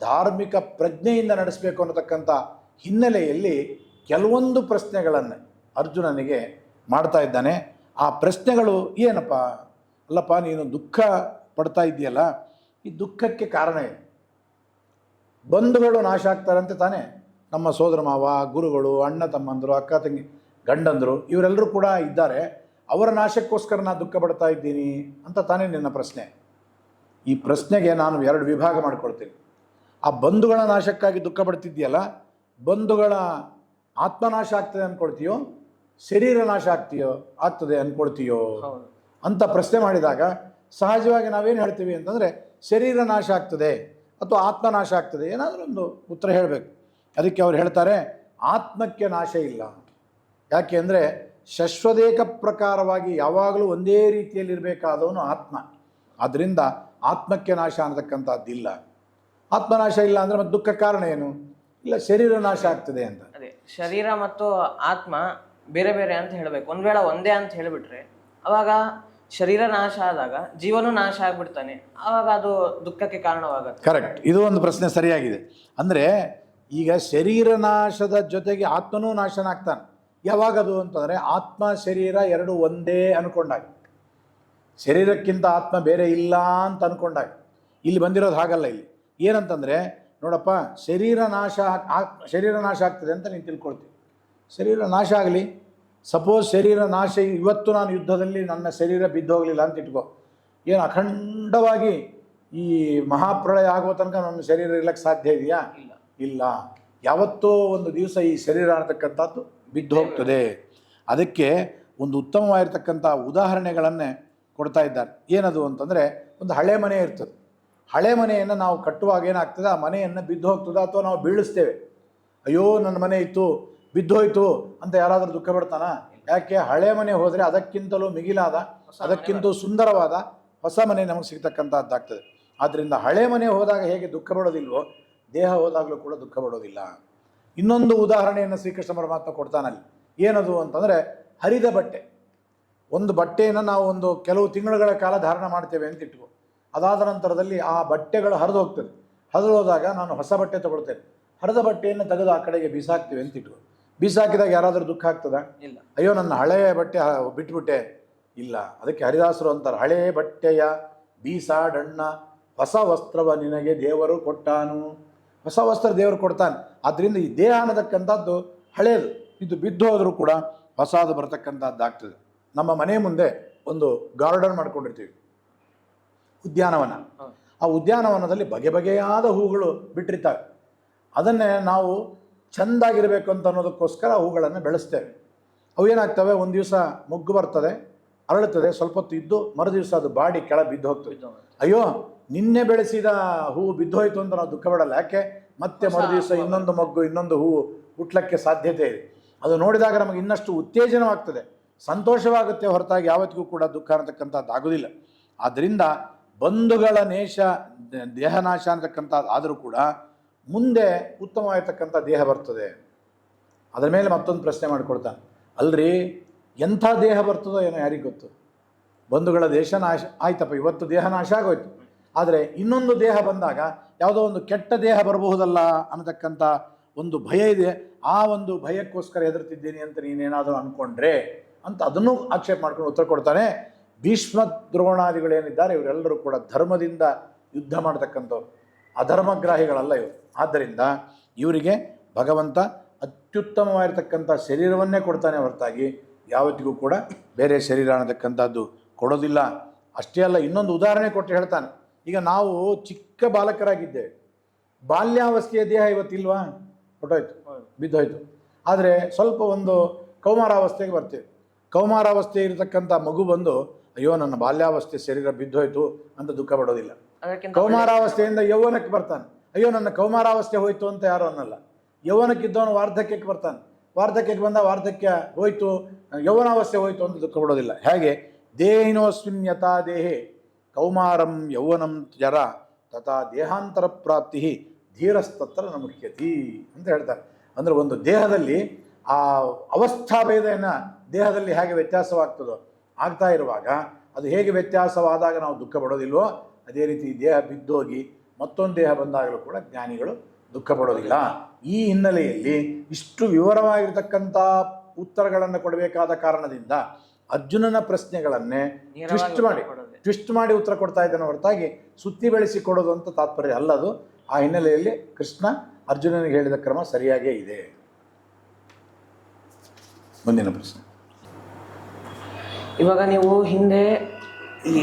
ಧಾರ್ಮಿಕ ಪ್ರಜ್ಞೆಯಿಂದ ನಡೆಸಬೇಕು ಅನ್ನತಕ್ಕಂಥ ಹಿನ್ನೆಲೆಯಲ್ಲಿ ಕೆಲವೊಂದು ಪ್ರಶ್ನೆಗಳನ್ನು ಅರ್ಜುನನಿಗೆ ಮಾಡ್ತಾ ಇದ್ದಾನೆ. ಆ ಪ್ರಶ್ನೆಗಳು ಏನಪ್ಪ? ಅಲ್ಲಪ್ಪ, ನೀನು ದುಃಖ ಪಡ್ತಾ ಇದೆಯಲ್ಲ ಈ ದುಃಖಕ್ಕೆ ಕಾರಣ ಏನು? ಬಂಧುಗಳು ನಾಶ ಆಗ್ತಾರಂತೆ ತಾನೇ. ನಮ್ಮ ಸೋದರ ಮಾವ, ಗುರುಗಳು, ಅಣ್ಣ ತಮ್ಮಂದರು, ಅಕ್ಕ ತಂಗಿ, ಗಂಡಂದರು, ಇವರೆಲ್ಲರೂ ಕೂಡ ಇದ್ದಾರೆ. ಅವರ ನಾಶಕ್ಕೋಸ್ಕರ ನಾನು ದುಃಖ ಪಡ್ತಾ ಇದ್ದೀನಿ ಅಂತ ತಾನೇ ನಿನ್ನ ಪ್ರಶ್ನೆ. ಈ ಪ್ರಶ್ನೆಗೆ ನಾನು ಎರಡು ವಿಭಾಗ ಮಾಡಿಕೊಡ್ತೀನಿ ಆ ಬಂಧುಗಳ ನಾಶಕ್ಕಾಗಿ ದುಃಖ ಪಡ್ತಿದ್ದೀಯಲ್ಲ, ಬಂಧುಗಳ ಆತ್ಮನಾಶ ಆಗ್ತದೆ ಅಂದ್ಕೊಳ್ತೀಯೋ ಶರೀರ ನಾಶ ಆಗ್ತೀಯೋ ಆಗ್ತದೆ ಅಂದ್ಕೊಳ್ತೀಯೋ ಅಂತ ಪ್ರಶ್ನೆ ಮಾಡಿದಾಗ ಸಹಜವಾಗಿ ನಾವೇನು ಹೇಳ್ತೀವಿ ಅಂತಂದರೆ ಶರೀರ ನಾಶ ಆಗ್ತದೆ ಅಥವಾ ಆತ್ಮನಾಶ ಆಗ್ತದೆ ಏನಾದರೂ ಒಂದು ಉತ್ತರ ಹೇಳಬೇಕು. ಅದಕ್ಕೆ ಅವ್ರು ಹೇಳ್ತಾರೆ ಆತ್ಮಕ್ಕೆ ನಾಶ ಇಲ್ಲ. ಯಾಕೆ ಅಂದರೆ ಶಶ್ವದೇಕ ಪ್ರಕಾರವಾಗಿ ಯಾವಾಗಲೂ ಒಂದೇ ರೀತಿಯಲ್ಲಿರಬೇಕಾದವನು ಆತ್ಮ. ಆದ್ದರಿಂದ ಆತ್ಮಕ್ಕೆ ನಾಶ ಅನ್ನತಕ್ಕಂಥದ್ದಿಲ್ಲ. ಆತ್ಮನಾಶ ಇಲ್ಲ ಅಂದರೆ ಮತ್ತು ದುಃಖ ಕಾರಣ ಏನು? ಇಲ್ಲ ಶರೀರ ನಾಶ ಆಗ್ತದೆ ಅಂತ. ಶರೀರ ಮತ್ತು ಆತ್ಮ ಬೇರೆ ಬೇರೆ ಅಂತ ಹೇಳಬೇಕು. ಒಂದು ವೇಳೆ ಒಂದೇ ಅಂತ ಹೇಳಿಬಿಟ್ರೆ, ಅವಾಗ ಶರೀರ ನಾಶ ಆದಾಗ, ಜೀವನು ನಾಶ ಆಗ್ಬಿಡ್ತಾನೆ. ಅವಾಗ ಅದು ದುಃಖಕ್ಕೆ ಕಾರಣವಾಗುತ್ತೆ. ಕರೆಕ್ಟ್ ಇದು ಒಂದು ಪ್ರಶ್ನೆ ಸರಿಯಾಗಿದೆ. ಅಂದರೆ ಈಗ ಶರೀರ ನಾಶದ ಜೊತೆಗೆ ಆತ್ಮನೂ ನಾಶನ ಆಗ್ತಾನೆ. ಯಾವಾಗದು ಅಂತಂದರೆ ಆತ್ಮ, ಶರೀರ ಎರಡು ಒಂದೇ ಅನ್ಕೊಂಡಾಗ. ಶರೀರಕ್ಕಿಂತ ಆತ್ಮ ಬೇರೆ ಇಲ್ಲ ಅಂತ ಅನ್ಕೊಂಡಾಗ. ಇಲ್ಲಿ ಬಂದಿರೋದು ಹಾಗಲ್ಲ ಇಲ್ಲಿ. ಏನಂತಂದರೆ ನೋಡಪ್ಪ ಶರೀರ ನಾಶ ಶರೀರ ನಾಶ ಆಗ್ತದೆ ಅಂತ ನೀನು ತಿಳ್ಕೊಳ್ತೀನಿ ಶರೀರ ನಾಶ ಆಗಲಿ. ಸಪೋಸ್ ಶರೀರ ನಾಶ ಇವತ್ತು ನಾನು ಯುದ್ಧದಲ್ಲಿ ನನ್ನ ಶರೀರ ಬಿದ್ದೋಗಲಿಲ್ಲ ಅಂತ ಇಟ್ಕೋ. ಏನು ಅಖಂಡವಾಗಿ ಈ ಮಹಾಪ್ರಳಯ ಆಗುವ ತನಕ ನನ್ನ ಶರೀರ ಇರಲಿಕ್ಕೆ ಸಾಧ್ಯ ಇದೆಯಾ? ಇಲ್ಲ. ಇಲ್ಲ. ಯಾವತ್ತೋ ಒಂದು ದಿವಸ ಈ ಶರೀರ ಅನ್ನತಕ್ಕಂಥದ್ದು ಬಿದ್ದು ಹೋಗ್ತದೆ ಅದಕ್ಕೆ ಒಂದು ಉತ್ತಮವಾಗಿರ್ತಕ್ಕಂಥ ಉದಾಹರಣೆಗಳನ್ನೇ ಕೊಡ್ತಾ ಇದ್ದಾರೆ. ಏನದು ಅಂತಂದರೆ ಒಂದು ಹಳೆ ಮನೆ ಇರ್ತದೆ. ಹಳೆ ಮನೆಯನ್ನು ನಾವು ಕಟ್ಟುವಾಗ ಏನಾಗ್ತದೆ? ಆ ಮನೆಯನ್ನು ಬಿದ್ದು ಹೋಗ್ತದೆ ಅಥವಾ ನಾವು ಬೀಳಿಸ್ತೇವೆ. ಅಯ್ಯೋ ನನ್ನ ಮನೆ ಇತ್ತು ಬಿದ್ದೋಯ್ತು ಅಂತ ಯಾರಾದರೂ ದುಃಖ ಪಡ್ತಾನ? ಯಾಕೆ? ಹಳೆ ಮನೆ ಹೋದರೆ ಅದಕ್ಕಿಂತಲೂ ಮಿಗಿಲಾದ ಅದಕ್ಕಿಂತ ಸುಂದರವಾದ ಹೊಸ ಮನೆ ನಮಗೆ ಸಿಗ್ತಕ್ಕಂಥದ್ದಾಗ್ತದೆ ಆದ್ದರಿಂದ ಹಳೆ ಮನೆ ಹೋದಾಗ ಹೇಗೆ ದುಃಖ ಪಡೋದಿಲ್ವೋ ದೇಹ ಹೋದಾಗಲೂ ಕೂಡ ದುಃಖ ಪಡೋದಿಲ್ಲ. ಇನ್ನೊಂದು ಉದಾಹರಣೆಯನ್ನು ಶ್ರೀಕೃಷ್ಣ ಪರಮಾತ್ಮ ಕೊಡ್ತಾನಲ್ಲಿ. ಏನದು ಅಂತಂದರೆ ಹರಿದ ಬಟ್ಟೆ. ಒಂದು ಬಟ್ಟೆಯನ್ನು ನಾವು ಒಂದು ಕೆಲವು ತಿಂಗಳುಗಳ ಕಾಲ ಧಾರಣ ಮಾಡ್ತೇವೆ ಅಂತ ಇಟ್ಕೋ. ಅದಾದ ನಂತರದಲ್ಲಿ ಆ ಬಟ್ಟೆಗಳು ಹರಿದು ಹೋಗ್ತದೆ. ಹರಿದು ಹೋದಾಗ ನಾನು ಹೊಸ ಬಟ್ಟೆ ತಗೊಳ್ತೇನೆ. ಹರಿದ ಬಟ್ಟೆಯನ್ನು ತೆಗೆದು ಆ ಕಡೆಗೆ ಬೀಸಾಕ್ತೀವಿ ಅಂತಿಟ್ಟು ಬೀಸಾಕಿದಾಗ ಯಾರಾದರೂ ದುಃಖ ಆಗ್ತದ? ಇಲ್ಲ. ಅಯ್ಯೋ ನನ್ನ ಹಳೆಯ ಬಟ್ಟೆ ಬಿಟ್ಬಿಟ್ಟೆ. ಇಲ್ಲ. ಅದಕ್ಕೆ ಹರಿದಾಸರು ಅಂತಾರೆ ಹಳೆಯ ಬಟ್ಟೆಯ ಬೀಸಾಡಣ್ಣ ಹೊಸ ವಸ್ತ್ರವ ನಿನಗೆ ದೇವರು ಕೊಟ್ಟಾನು. ಹೊಸ ವಸ್ತ್ರ ದೇವರು ಕೊಡ್ತಾನೆ. ಆದ್ದರಿಂದ ಈ ದೇಹ ಅನ್ನತಕ್ಕಂಥದ್ದು ಹಳೇದು. ಇದು ಬಿದ್ದು ಹೋದರೂ ಕೂಡ ಹೊಸದು ಬರತಕ್ಕಂಥದ್ದಾಗ್ತದೆ. ನಮ್ಮ ಮನೆ ಮುಂದೆ ಒಂದು ಗಾರ್ಡನ್ ಮಾಡ್ಕೊಂಡಿರ್ತೀವಿ. ಉದ್ಯಾನವನ. ಆ ಉದ್ಯಾನವನದಲ್ಲಿ ಬಗೆ ಬಗೆಯಾದ ಹೂಗಳು ಬಿಟ್ಟಿರ್ತವೆ. ಅದನ್ನೇ ನಾವು ಚೆಂದಾಗಿರಬೇಕು ಅಂತ ಅನ್ನೋದಕ್ಕೋಸ್ಕರ ಹೂಗಳನ್ನು ಬೆಳೆಸ್ತೇವೆ. ಅವು ಏನಾಗ್ತವೆ? ಒಂದು ದಿವಸ ಮೊಗ್ಗು ಬರ್ತದೆ ಅರಳುತ್ತದೆ ಸ್ವಲ್ಪ ಹೊತ್ತು ಇದ್ದು ಮರು ದಿವಸ ಅದು ಬಾಡಿ ಕೆಳ ಬಿದ್ದು ಹೋಗ್ತದೆ. ಬಿದ್ದು ಅಯ್ಯೋ ನಿನ್ನೆ ಬೆಳೆಸಿದ ಹೂವು ಬಿದ್ದೋಯ್ತು ಅಂತ ನಾವು ದುಃಖ ಪಡಲ್ಲ. ಯಾಕೆ? ಮತ್ತೆ ಮರು ದಿವಸ ಇನ್ನೊಂದು ಮೊಗ್ಗು ಇನ್ನೊಂದು ಹೂವು ಹುಟ್ಲಕ್ಕೆ ಸಾಧ್ಯತೆ ಇದೆ. ಅದು ನೋಡಿದಾಗ ನಮಗೆ ಇನ್ನಷ್ಟು ಉತ್ತೇಜನವಾಗ್ತದೆ. ಸಂತೋಷವಾಗುತ್ತೆ ಹೊರತಾಗಿ ಯಾವತ್ತಿಗೂ ಕೂಡ ದುಃಖ ಅನ್ನತಕ್ಕಂಥದ್ದು ಆಗೋದಿಲ್ಲ ಆದ್ದರಿಂದ ಬಂಧುಗಳ ನೇಷ ದೇಹನಾಶ ಅಂತಕ್ಕಂಥ ಆದರೂ ಕೂಡ ಮುಂದೆ ಉತ್ತಮವಾಗಿರ್ತಕ್ಕಂಥ ದೇಹ ಬರ್ತದೆ. ಅದರ ಮೇಲೆ ಮತ್ತೊಂದು ಪ್ರಶ್ನೆ ಮಾಡಿಕೊಡ್ತಾನೆ ಅಲ್ರಿ, ಎಂಥ ದೇಹ ಬರ್ತದೋ ಏನೋ ಯಾರಿಗೆ ಗೊತ್ತು? ಬಂಧುಗಳ ದೇಶ ನಾಶ, ಆಯ್ತಪ್ಪ, ಇವತ್ತು ದೇಹ ನಾಶ ಆಗೋಯ್ತು. ಆದರೆ ಇನ್ನೊಂದು ದೇಹ ಬಂದಾಗ ಯಾವುದೋ ಒಂದು ಕೆಟ್ಟ ದೇಹ ಬರಬಹುದಲ್ಲ ಅನ್ನತಕ್ಕಂಥ ಒಂದು ಭಯ ಇದೆ. ಆ ಒಂದು ಭಯಕ್ಕೋಸ್ಕರ ಹೆದರ್ತಿದ್ದೀನಿ ಅಂತ ನೀನೇನಾದರೂ ಅಂದ್ಕೊಂಡ್ರೆ ಅಂತ ಅದನ್ನು ಆಕ್ಷೇಪ ಮಾಡ್ಕೊಂಡು ಉತ್ತರ ಕೊಡ್ತಾನೆ. ಭೀಷ್ಮ ದ್ರೋಣಾದಿಗಳೇನಿದ್ದಾರೆ ಇವರೆಲ್ಲರೂ ಕೂಡ ಧರ್ಮದಿಂದ ಯುದ್ಧ ಮಾಡ್ತಕ್ಕಂಥವ್ರು. ಅಧರ್ಮಗ್ರಾಹಿಗಳಲ್ಲ ಇವರು. ಆದ್ದರಿಂದ ಇವರಿಗೆ ಭಗವಂತ ಅತ್ಯುತ್ತಮವಾಗಿರ್ತಕ್ಕಂಥ ಶರೀರವನ್ನೇ ಕೊಡ್ತಾನೆ ಹೊರತಾಗಿ ಯಾವತ್ತಿಗೂ ಕೂಡ ಬೇರೆ ಶರೀರ ಅನ್ನತಕ್ಕಂಥದ್ದು ಕೊಡೋದಿಲ್ಲ. ಅಷ್ಟೇ ಅಲ್ಲ, ಇನ್ನೊಂದು ಉದಾಹರಣೆ ಕೊಟ್ಟು ಹೇಳ್ತಾನೆ. ಈಗ ನಾವು ಚಿಕ್ಕ ಬಾಲಕರಾಗಿದ್ದೇವೆ. ಬಾಲ್ಯಾವಸ್ಥೆಯ ದೇಹ ಇವತ್ತಿಲ್ವಾ? ಹೊಟ್ಟೋಯ್ತು ಬಿದ್ದೋಯ್ತು. ಆದರೆ ಸ್ವಲ್ಪ ಒಂದು ಕೌಮಾರಾವಸ್ಥೆಗೆ ಬರ್ತೇವೆ. ಕೌಮಾರಾವಸ್ಥೆ ಇರತಕ್ಕಂಥ ಮಗು ಬಂದು ಅಯ್ಯೋ ನನ್ನ ಬಾಲ್ಯಾವಸ್ಥೆ ಶರೀರ ಬಿದ್ದೋಯ್ತು ಅಂತ ದುಃಖ ಪಡೋದಿಲ್ಲ. ಕೌಮಾರಾವಸ್ಥೆಯಿಂದ ಯೌವನಕ್ಕೆ ಬರ್ತಾನೆ. ಅಯ್ಯೋ ನನ್ನ ಕೌಮಾರಾವಸ್ಥೆ ಹೋಯ್ತು ಅಂತ ಯಾರು ಅನ್ನಲ್ಲ. ಯೌವನಕ್ಕಿದ್ದವನು ವಾರ್ಧಕ್ಯಕ್ಕೆ ಬರ್ತಾನೆ. ವಾರ್ಧಕ್ಯಕ್ಕೆ ಬಂದ ವಾರ್ಧಕ್ಯ ಹೋಯ್ತು ಯೌವನಾವಸ್ಥೆ ಹೋಯ್ತು ಅಂತ ದುಃಖ ಪಡೋದಿಲ್ಲ. ಹೇಗೆ? ದೇಹಿನೋಸ್ಮಿನ್ ಯಥಾ ದೇಹೆ ಕೌಮಾರಂ ಯೌವನಂ ಜರ ತಥಾ ದೇಹಾಂತರ ಪ್ರಾಪ್ತಿ ಧೀರಸ್ತತ್ರ ನಮುಖ್ಯತಿ ಅಂತ ಹೇಳ್ತಾರೆ. ಅಂದರೆ ಒಂದು ದೇಹದಲ್ಲಿ ಆ ಅವಸ್ಥಾಭೇದನ ದೇಹದಲ್ಲಿ ಹೇಗೆ ವ್ಯತ್ಯಾಸವಾಗ್ತದೋ ಆಗ್ತಾ ಇರುವಾಗ ಅದು ಹೇಗೆ ವ್ಯತ್ಯಾಸವಾದಾಗ ನಾವು ದುಃಖ ಪಡೋದಿಲ್ವೋ ಅದೇ ರೀತಿ ದೇಹ ಬಿದ್ದೋಗಿ ಮತ್ತೊಂದು ದೇಹ ಬಂದಾಗಲೂ ಕೂಡ ಜ್ಞಾನಿಗಳು ದುಃಖ ಪಡೋದಿಲ್ಲ. ಈ ಹಿನ್ನೆಲೆಯಲ್ಲಿ ಇಷ್ಟು ವಿವರವಾಗಿರ್ತಕ್ಕಂಥ ಉತ್ತರಗಳನ್ನು ಕೊಡಬೇಕಾದ ಕಾರಣದಿಂದ ಅರ್ಜುನನ ಪ್ರಶ್ನೆಗಳನ್ನೇ ಟ್ವಿಸ್ಟ್ ಮಾಡಿ. ಟ್ವಿಸ್ಟ್ ಮಾಡಿ ಉತ್ತರ ಕೊಡ್ತಾ ಇದ್ದಾನೆ ಹೊರತಾಗಿ ಸುತ್ತಿ ಬೆಳೆಸಿ ಕೊಡೋದು ಅಂತ ತಾತ್ಪರ್ಯ ಅಲ್ಲದು. ಆ ಹಿನ್ನೆಲೆಯಲ್ಲಿ ಕೃಷ್ಣ ಅರ್ಜುನನಿಗೆ ಹೇಳಿದ ಕ್ರಮ ಸರಿಯಾಗೇ ಇದೆ. ಮುಂದಿನ ಪ್ರಶ್ನೆ. ಇವಾಗ ನೀವು ಹಿಂದೆ ಈ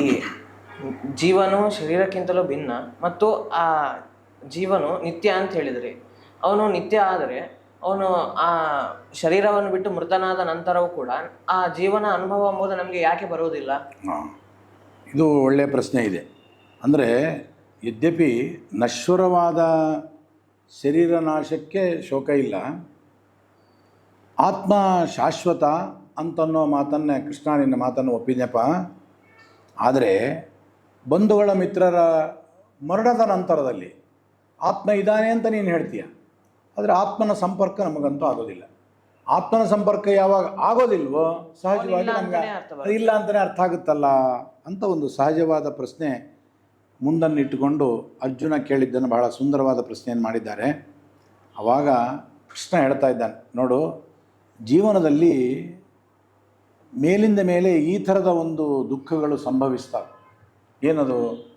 ಜೀವನು ಶರೀರಕ್ಕಿಂತಲೂ ಭಿನ್ನ ಮತ್ತು ಆ ಜೀವನು ನಿತ್ಯ ಅಂತ ಹೇಳಿದ್ರಿ. ಅವನು ನಿತ್ಯ ಆದರೆ ಅವನು ಆ ಶರೀರವನ್ನು ಬಿಟ್ಟು ಮೃತನಾದ ನಂತರವೂ ಕೂಡ ಆ ಜೀವನ ಅನುಭವ ಎಂಬುದು ನಮಗೆ ಯಾಕೆ ಬರುವುದಿಲ್ಲ? ಇದು ಒಳ್ಳೆಯ ಪ್ರಶ್ನೆ ಇದೆ. ಅಂದರೆ ಯದ್ಯಪಿ ನಶ್ವರವಾದ ಶರೀರ ನಾಶಕ್ಕೆ ಶೋಕ ಇಲ್ಲ, ಆತ್ಮ ಶಾಶ್ವತ ಅಂತನ್ನೋ ಮಾತನ್ನೇ ಕೃಷ್ಣ ನಿನ್ನ ಮಾತನ್ನು ಒಪ್ಪಿದ್ನಪ್ಪ ಆದರೆ ಬಂಧುಗಳ ಮಿತ್ರರ ಮರಣದ ನಂತರದಲ್ಲಿ ಆತ್ಮ ಇದ್ದಾನೆ ಅಂತ ನೀನು ಹೇಳ್ತೀಯ? ಆದರೆ ಆತ್ಮನ ಸಂಪರ್ಕ ನಮಗಂತೂ ಆಗೋದಿಲ್ಲ. ಆತ್ಮನ ಸಂಪರ್ಕ ಯಾವಾಗ ಆಗೋದಿಲ್ವೋ ಸಹಜವಾಗಿ ಇಲ್ಲ ನಮ್ಗೆ ಇಲ್ಲ ಅಂತಲೇ ಅರ್ಥ ಆಗುತ್ತಲ್ಲ ಅಂತ ಒಂದು ಸಹಜವಾದ ಪ್ರಶ್ನೆ ಮುಂದನ್ನಿಟ್ಟುಕೊಂಡು ಅರ್ಜುನ ಕೇಳಿದ್ದನ್ನು ಬಹಳ ಸುಂದರವಾದ ಪ್ರಶ್ನೆಯನ್ನು ಮಾಡಿದ್ದಾರೆ. ಆವಾಗ ಕೃಷ್ಣ ಹೇಳ್ತಾ ಇದ್ದಾನೆ ನೋಡು ಜೀವನದಲ್ಲಿ ಮೇಲಿಂದ ಮೇಲೆ ಈ ಥರದ ಒಂದು ದುಃಖಗಳು ಸಂಭವಿಸ್ತವೆ. ಏನದು?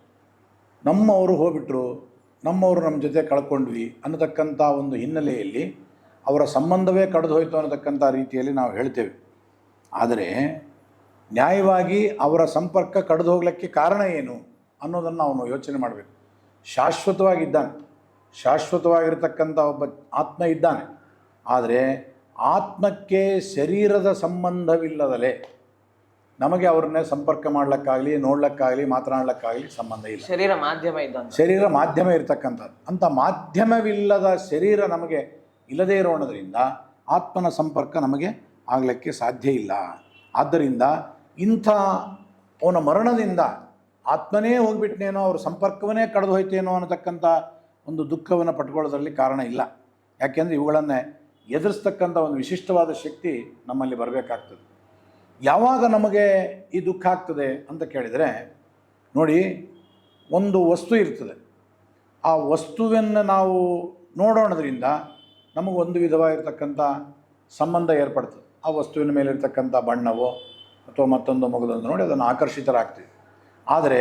ನಮ್ಮವರು ಹೋಗ್ಬಿಟ್ರು, ನಮ್ಮವರು ನಮ್ಮ ಜೊತೆ ಕಳ್ಕೊಂಡ್ವಿ ಅನ್ನತಕ್ಕಂಥ ಒಂದು ಹಿನ್ನೆಲೆಯಲ್ಲಿ ಅವರ ಸಂಬಂಧವೇ ಕಡಿದು ಹೋಯಿತು ಅನ್ನತಕ್ಕಂಥ ರೀತಿಯಲ್ಲಿ ನಾವು ಹೇಳ್ತೇವೆ. ಆದರೆ ನ್ಯಾಯವಾಗಿ ಅವರ ಸಂಪರ್ಕ ಕಡಿದು ಹೋಗ್ಲಿಕ್ಕೆ ಕಾರಣ ಏನು ಅನ್ನೋದನ್ನು ಅವನು ಯೋಚನೆ ಮಾಡಬೇಕು. ಶಾಶ್ವತವಾಗಿದ್ದಾನೆ. ಶಾಶ್ವತವಾಗಿರ್ತಕ್ಕಂಥ ಒಬ್ಬ ಆತ್ಮ ಇದ್ದಾನೆ. ಆದರೆ ಆತ್ಮಕ್ಕೆ ಶರೀರದ ಸಂಬಂಧವಿಲ್ಲದಲೇ ನಮಗೆ ಅವ್ರನ್ನೇ ಸಂಪರ್ಕ ಮಾಡ್ಲಿಕ್ಕಾಗಲಿ ನೋಡ್ಲಿಕ್ಕಾಗಲಿ ಮಾತನಾಡ್ಲಿಕ್ಕಾಗಲಿ ಸಂಬಂಧ ಇಲ್ಲ. ಶರೀರ ಮಾಧ್ಯಮ ಇದ್ದಂತ. ಶರೀರ ಮಾಧ್ಯಮ ಇರತಕ್ಕಂಥದ್ದು. ಅಂಥ ಮಾಧ್ಯಮವಿಲ್ಲದ ಶರೀರ ನಮಗೆ ಇಲ್ಲದೇ ಇರೋಣದ್ರಿಂದ ಆತ್ಮನ ಸಂಪರ್ಕ ನಮಗೆ ಆಗಲಿಕ್ಕೆ ಸಾಧ್ಯ ಇಲ್ಲ. ಆದ್ದರಿಂದ ಇಂಥ ಅವನ ಮರಣದಿಂದ ಆತ್ಮನೇ ಹೋಗಿಬಿಟ್ನೇನೋ ಅವ್ರ ಸಂಪರ್ಕವನ್ನೇ ಕಳೆದು ಹೋಯ್ತೇನೋ ಅನ್ನತಕ್ಕಂಥ ಒಂದು ದುಃಖವನ್ನು ಪಟ್ಕೊಳ್ಳೋದ್ರಲ್ಲಿ ಕಾರಣ ಇಲ್ಲ. ಯಾಕೆಂದರೆ ಇವುಗಳನ್ನೇ ಎದುರಿಸ್ತಕ್ಕಂಥ ಒಂದು ವಿಶಿಷ್ಟವಾದ ಶಕ್ತಿ ನಮ್ಮಲ್ಲಿ ಬರಬೇಕಾಗ್ತದೆ. ಯಾವಾಗ ನಮಗೆ ಈ ದುಃಖ ಆಗ್ತದೆ ಅಂತ ಕೇಳಿದರೆ, ನೋಡಿ, ಒಂದು ವಸ್ತು ಇರ್ತದೆ. ಆ ವಸ್ತುವನ್ನು ನಾವು ನೋಡೋಣದ್ರಿಂದ ನಮಗೆ ಒಂದು ವಿಧವಾಗಿರ್ತಕ್ಕಂಥ ಸಂಬಂಧ ಏರ್ಪಡ್ತದೆ. ಆ ವಸ್ತುವಿನ ಮೇಲೆ ಇರ್ತಕ್ಕಂಥ ಬಣ್ಣವೋ ಅಥವಾ ಮತ್ತೊಂದು ಮಗದೊಂದು ನೋಡಿ ಅದನ್ನು ಆಕರ್ಷಿತರಾಗ್ತೀವಿ. ಆದರೆ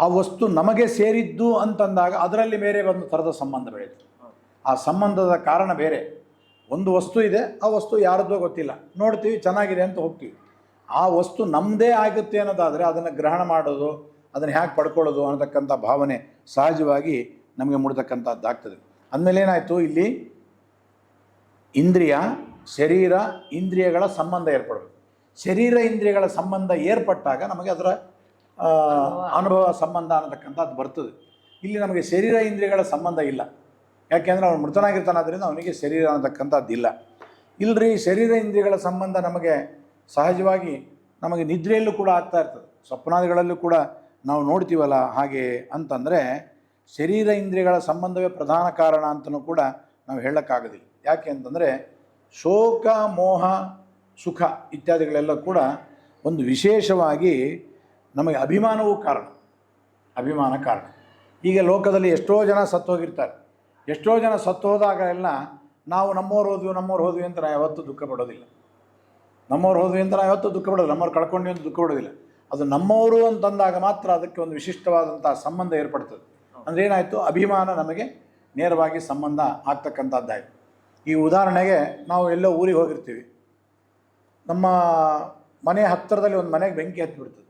ಆ ವಸ್ತು ನಮಗೆ ಸೇರಿದ್ದು ಅಂತಂದಾಗ ಅದರಲ್ಲಿ ಬೇರೆ ಒಂದು ಥರದ ಸಂಬಂಧ ಬೆಳೀತದೆ ಆ ಸಂಬಂಧದ ಕಾರಣ ಬೇರೆ. ಒಂದು ವಸ್ತು ಇದೆ, ಆ ವಸ್ತು ಯಾರದ್ದೋ ಗೊತ್ತಿಲ್ಲ. ನೋಡ್ತೀವಿ, ಚೆನ್ನಾಗಿದೆ ಅಂತ ಹೋಗ್ತೀವಿ. ಆ ವಸ್ತು ನಮ್ಮದೇ ಆಗುತ್ತೆ ಅನ್ನೋದಾದರೆ ಅದನ್ನು ಗ್ರಹಣ ಮಾಡೋದು, ಅದನ್ನು ಹೇಗೆ ಪಡ್ಕೊಳ್ಳೋದು ಅನ್ನತಕ್ಕಂಥ ಭಾವನೆ ಸಹಜವಾಗಿ ನಮಗೆ ಮೂಡ್ತಕ್ಕಂಥದ್ದಾಗ್ತದೆ ಅಂದಮೇಲೆ ಏನಾಯಿತು, ಇಲ್ಲಿ ಇಂದ್ರಿಯ, ಶರೀರ, ಇಂದ್ರಿಯಗಳ ಸಂಬಂಧ ಏರ್ಪಡಬೇಕು. ಶರೀರ, ಇಂದ್ರಿಯಗಳ ಸಂಬಂಧ ಏರ್ಪಟ್ಟಾಗ ನಮಗೆ ಅದರ ಅನುಭವ ಸಂಬಂಧ ಅನ್ನತಕ್ಕಂಥದ್ದು ಬರ್ತದೆ. ಇಲ್ಲಿ ನಮಗೆ ಶರೀರ, ಇಂದ್ರಿಯಗಳ ಸಂಬಂಧ ಇಲ್ಲ. ಯಾಕೆಂದರೆ ಅವನು ಮೃತನಾಗಿರ್ತಾನಾದ್ರಿಂದ ಅವನಿಗೆ ಶರೀರ ಅನ್ನತಕ್ಕಂಥದ್ದು ಇಲ್ಲ ಇಲ್ಲರಿ ಶರೀರ ಇಂದ್ರಿಯಗಳ ಸಂಬಂಧ ನಮಗೆ ಸಹಜವಾಗಿ ನಮಗೆ ನಿದ್ರೆಯಲ್ಲೂ ಕೂಡ ಆಗ್ತಾ ಇರ್ತದೆ. ಸ್ವಪ್ನಾದಿಗಳಲ್ಲೂ ಕೂಡ ನಾವು ನೋಡ್ತೀವಲ್ಲ ಹಾಗೆ ಅಂತಂದರೆ ಶರೀರ ಇಂದ್ರಿಯಗಳ ಸಂಬಂಧವೇ ಪ್ರಧಾನ ಕಾರಣ ಅಂತಲೂ ಕೂಡ ನಾವು ಹೇಳೋಕ್ಕಾಗೋದಿಲ್ಲ. ಯಾಕೆ ಅಂತಂದರೆ ಶೋಕ, ಮೋಹ, ಸುಖ ಇತ್ಯಾದಿಗಳೆಲ್ಲ ಕೂಡ ಒಂದು ವಿಶೇಷವಾಗಿ ನಮಗೆ ಅಭಿಮಾನವೂ ಕಾರಣ. ಅಭಿಮಾನ ಕಾರಣ. ಈಗ ಲೋಕದಲ್ಲಿ ಎಷ್ಟೋ ಜನ ಸತ್ತು ಹೋಗಿರ್ತಾರೆ ಎಷ್ಟೋ ಜನ ಸತ್ತು ಹೋದಾಗಲೆಲ್ಲ ನಾವು ನಮ್ಮವ್ರು ಹೋದ್ವಿ ನಮ್ಮವ್ರು ಹೋದ್ವಿ ಅಂತ ನಾವು ಯಾವತ್ತೂ ದುಃಖ ಪಡೋದಿಲ್ಲ. ನಮ್ಮವ್ರು ಹೋದ್ವಿ ಅಂತ ನಾವು ಯಾವತ್ತೂ ದುಃಖ ಪಡೋದಿಲ್ಲ. ನಮ್ಮವ್ರು ಕಳ್ಕೊಂಡ್ವಿ ಅಂತ ದುಃಖ ಪಡೋದಿಲ್ಲ. ಅದು ನಮ್ಮವರು ಅಂತಂದಾಗ ಮಾತ್ರ ಅದಕ್ಕೆ ಒಂದು ವಿಶಿಷ್ಟವಾದಂಥ ಸಂಬಂಧ ಏರ್ಪಡ್ತದೆ. ಅಂದರೆ ಏನಾಯಿತು? ಅಭಿಮಾನ ನಮಗೆ ನೇರವಾಗಿ ಸಂಬಂಧ ಆಗ್ತಕ್ಕಂಥದ್ದಾಯಿತು. ಈ ಉದಾಹರಣೆಗೆ ನಾವು ಎಲ್ಲೋ ಊರಿಗೆ ಹೋಗಿರ್ತೀವಿ. ನಮ್ಮ ಮನೆ ಹತ್ತಿರದಲ್ಲಿ ಒಂದು ಮನೆಗೆ ಬೆಂಕಿ ಹತ್ತಿಬಿಡ್ತದೆ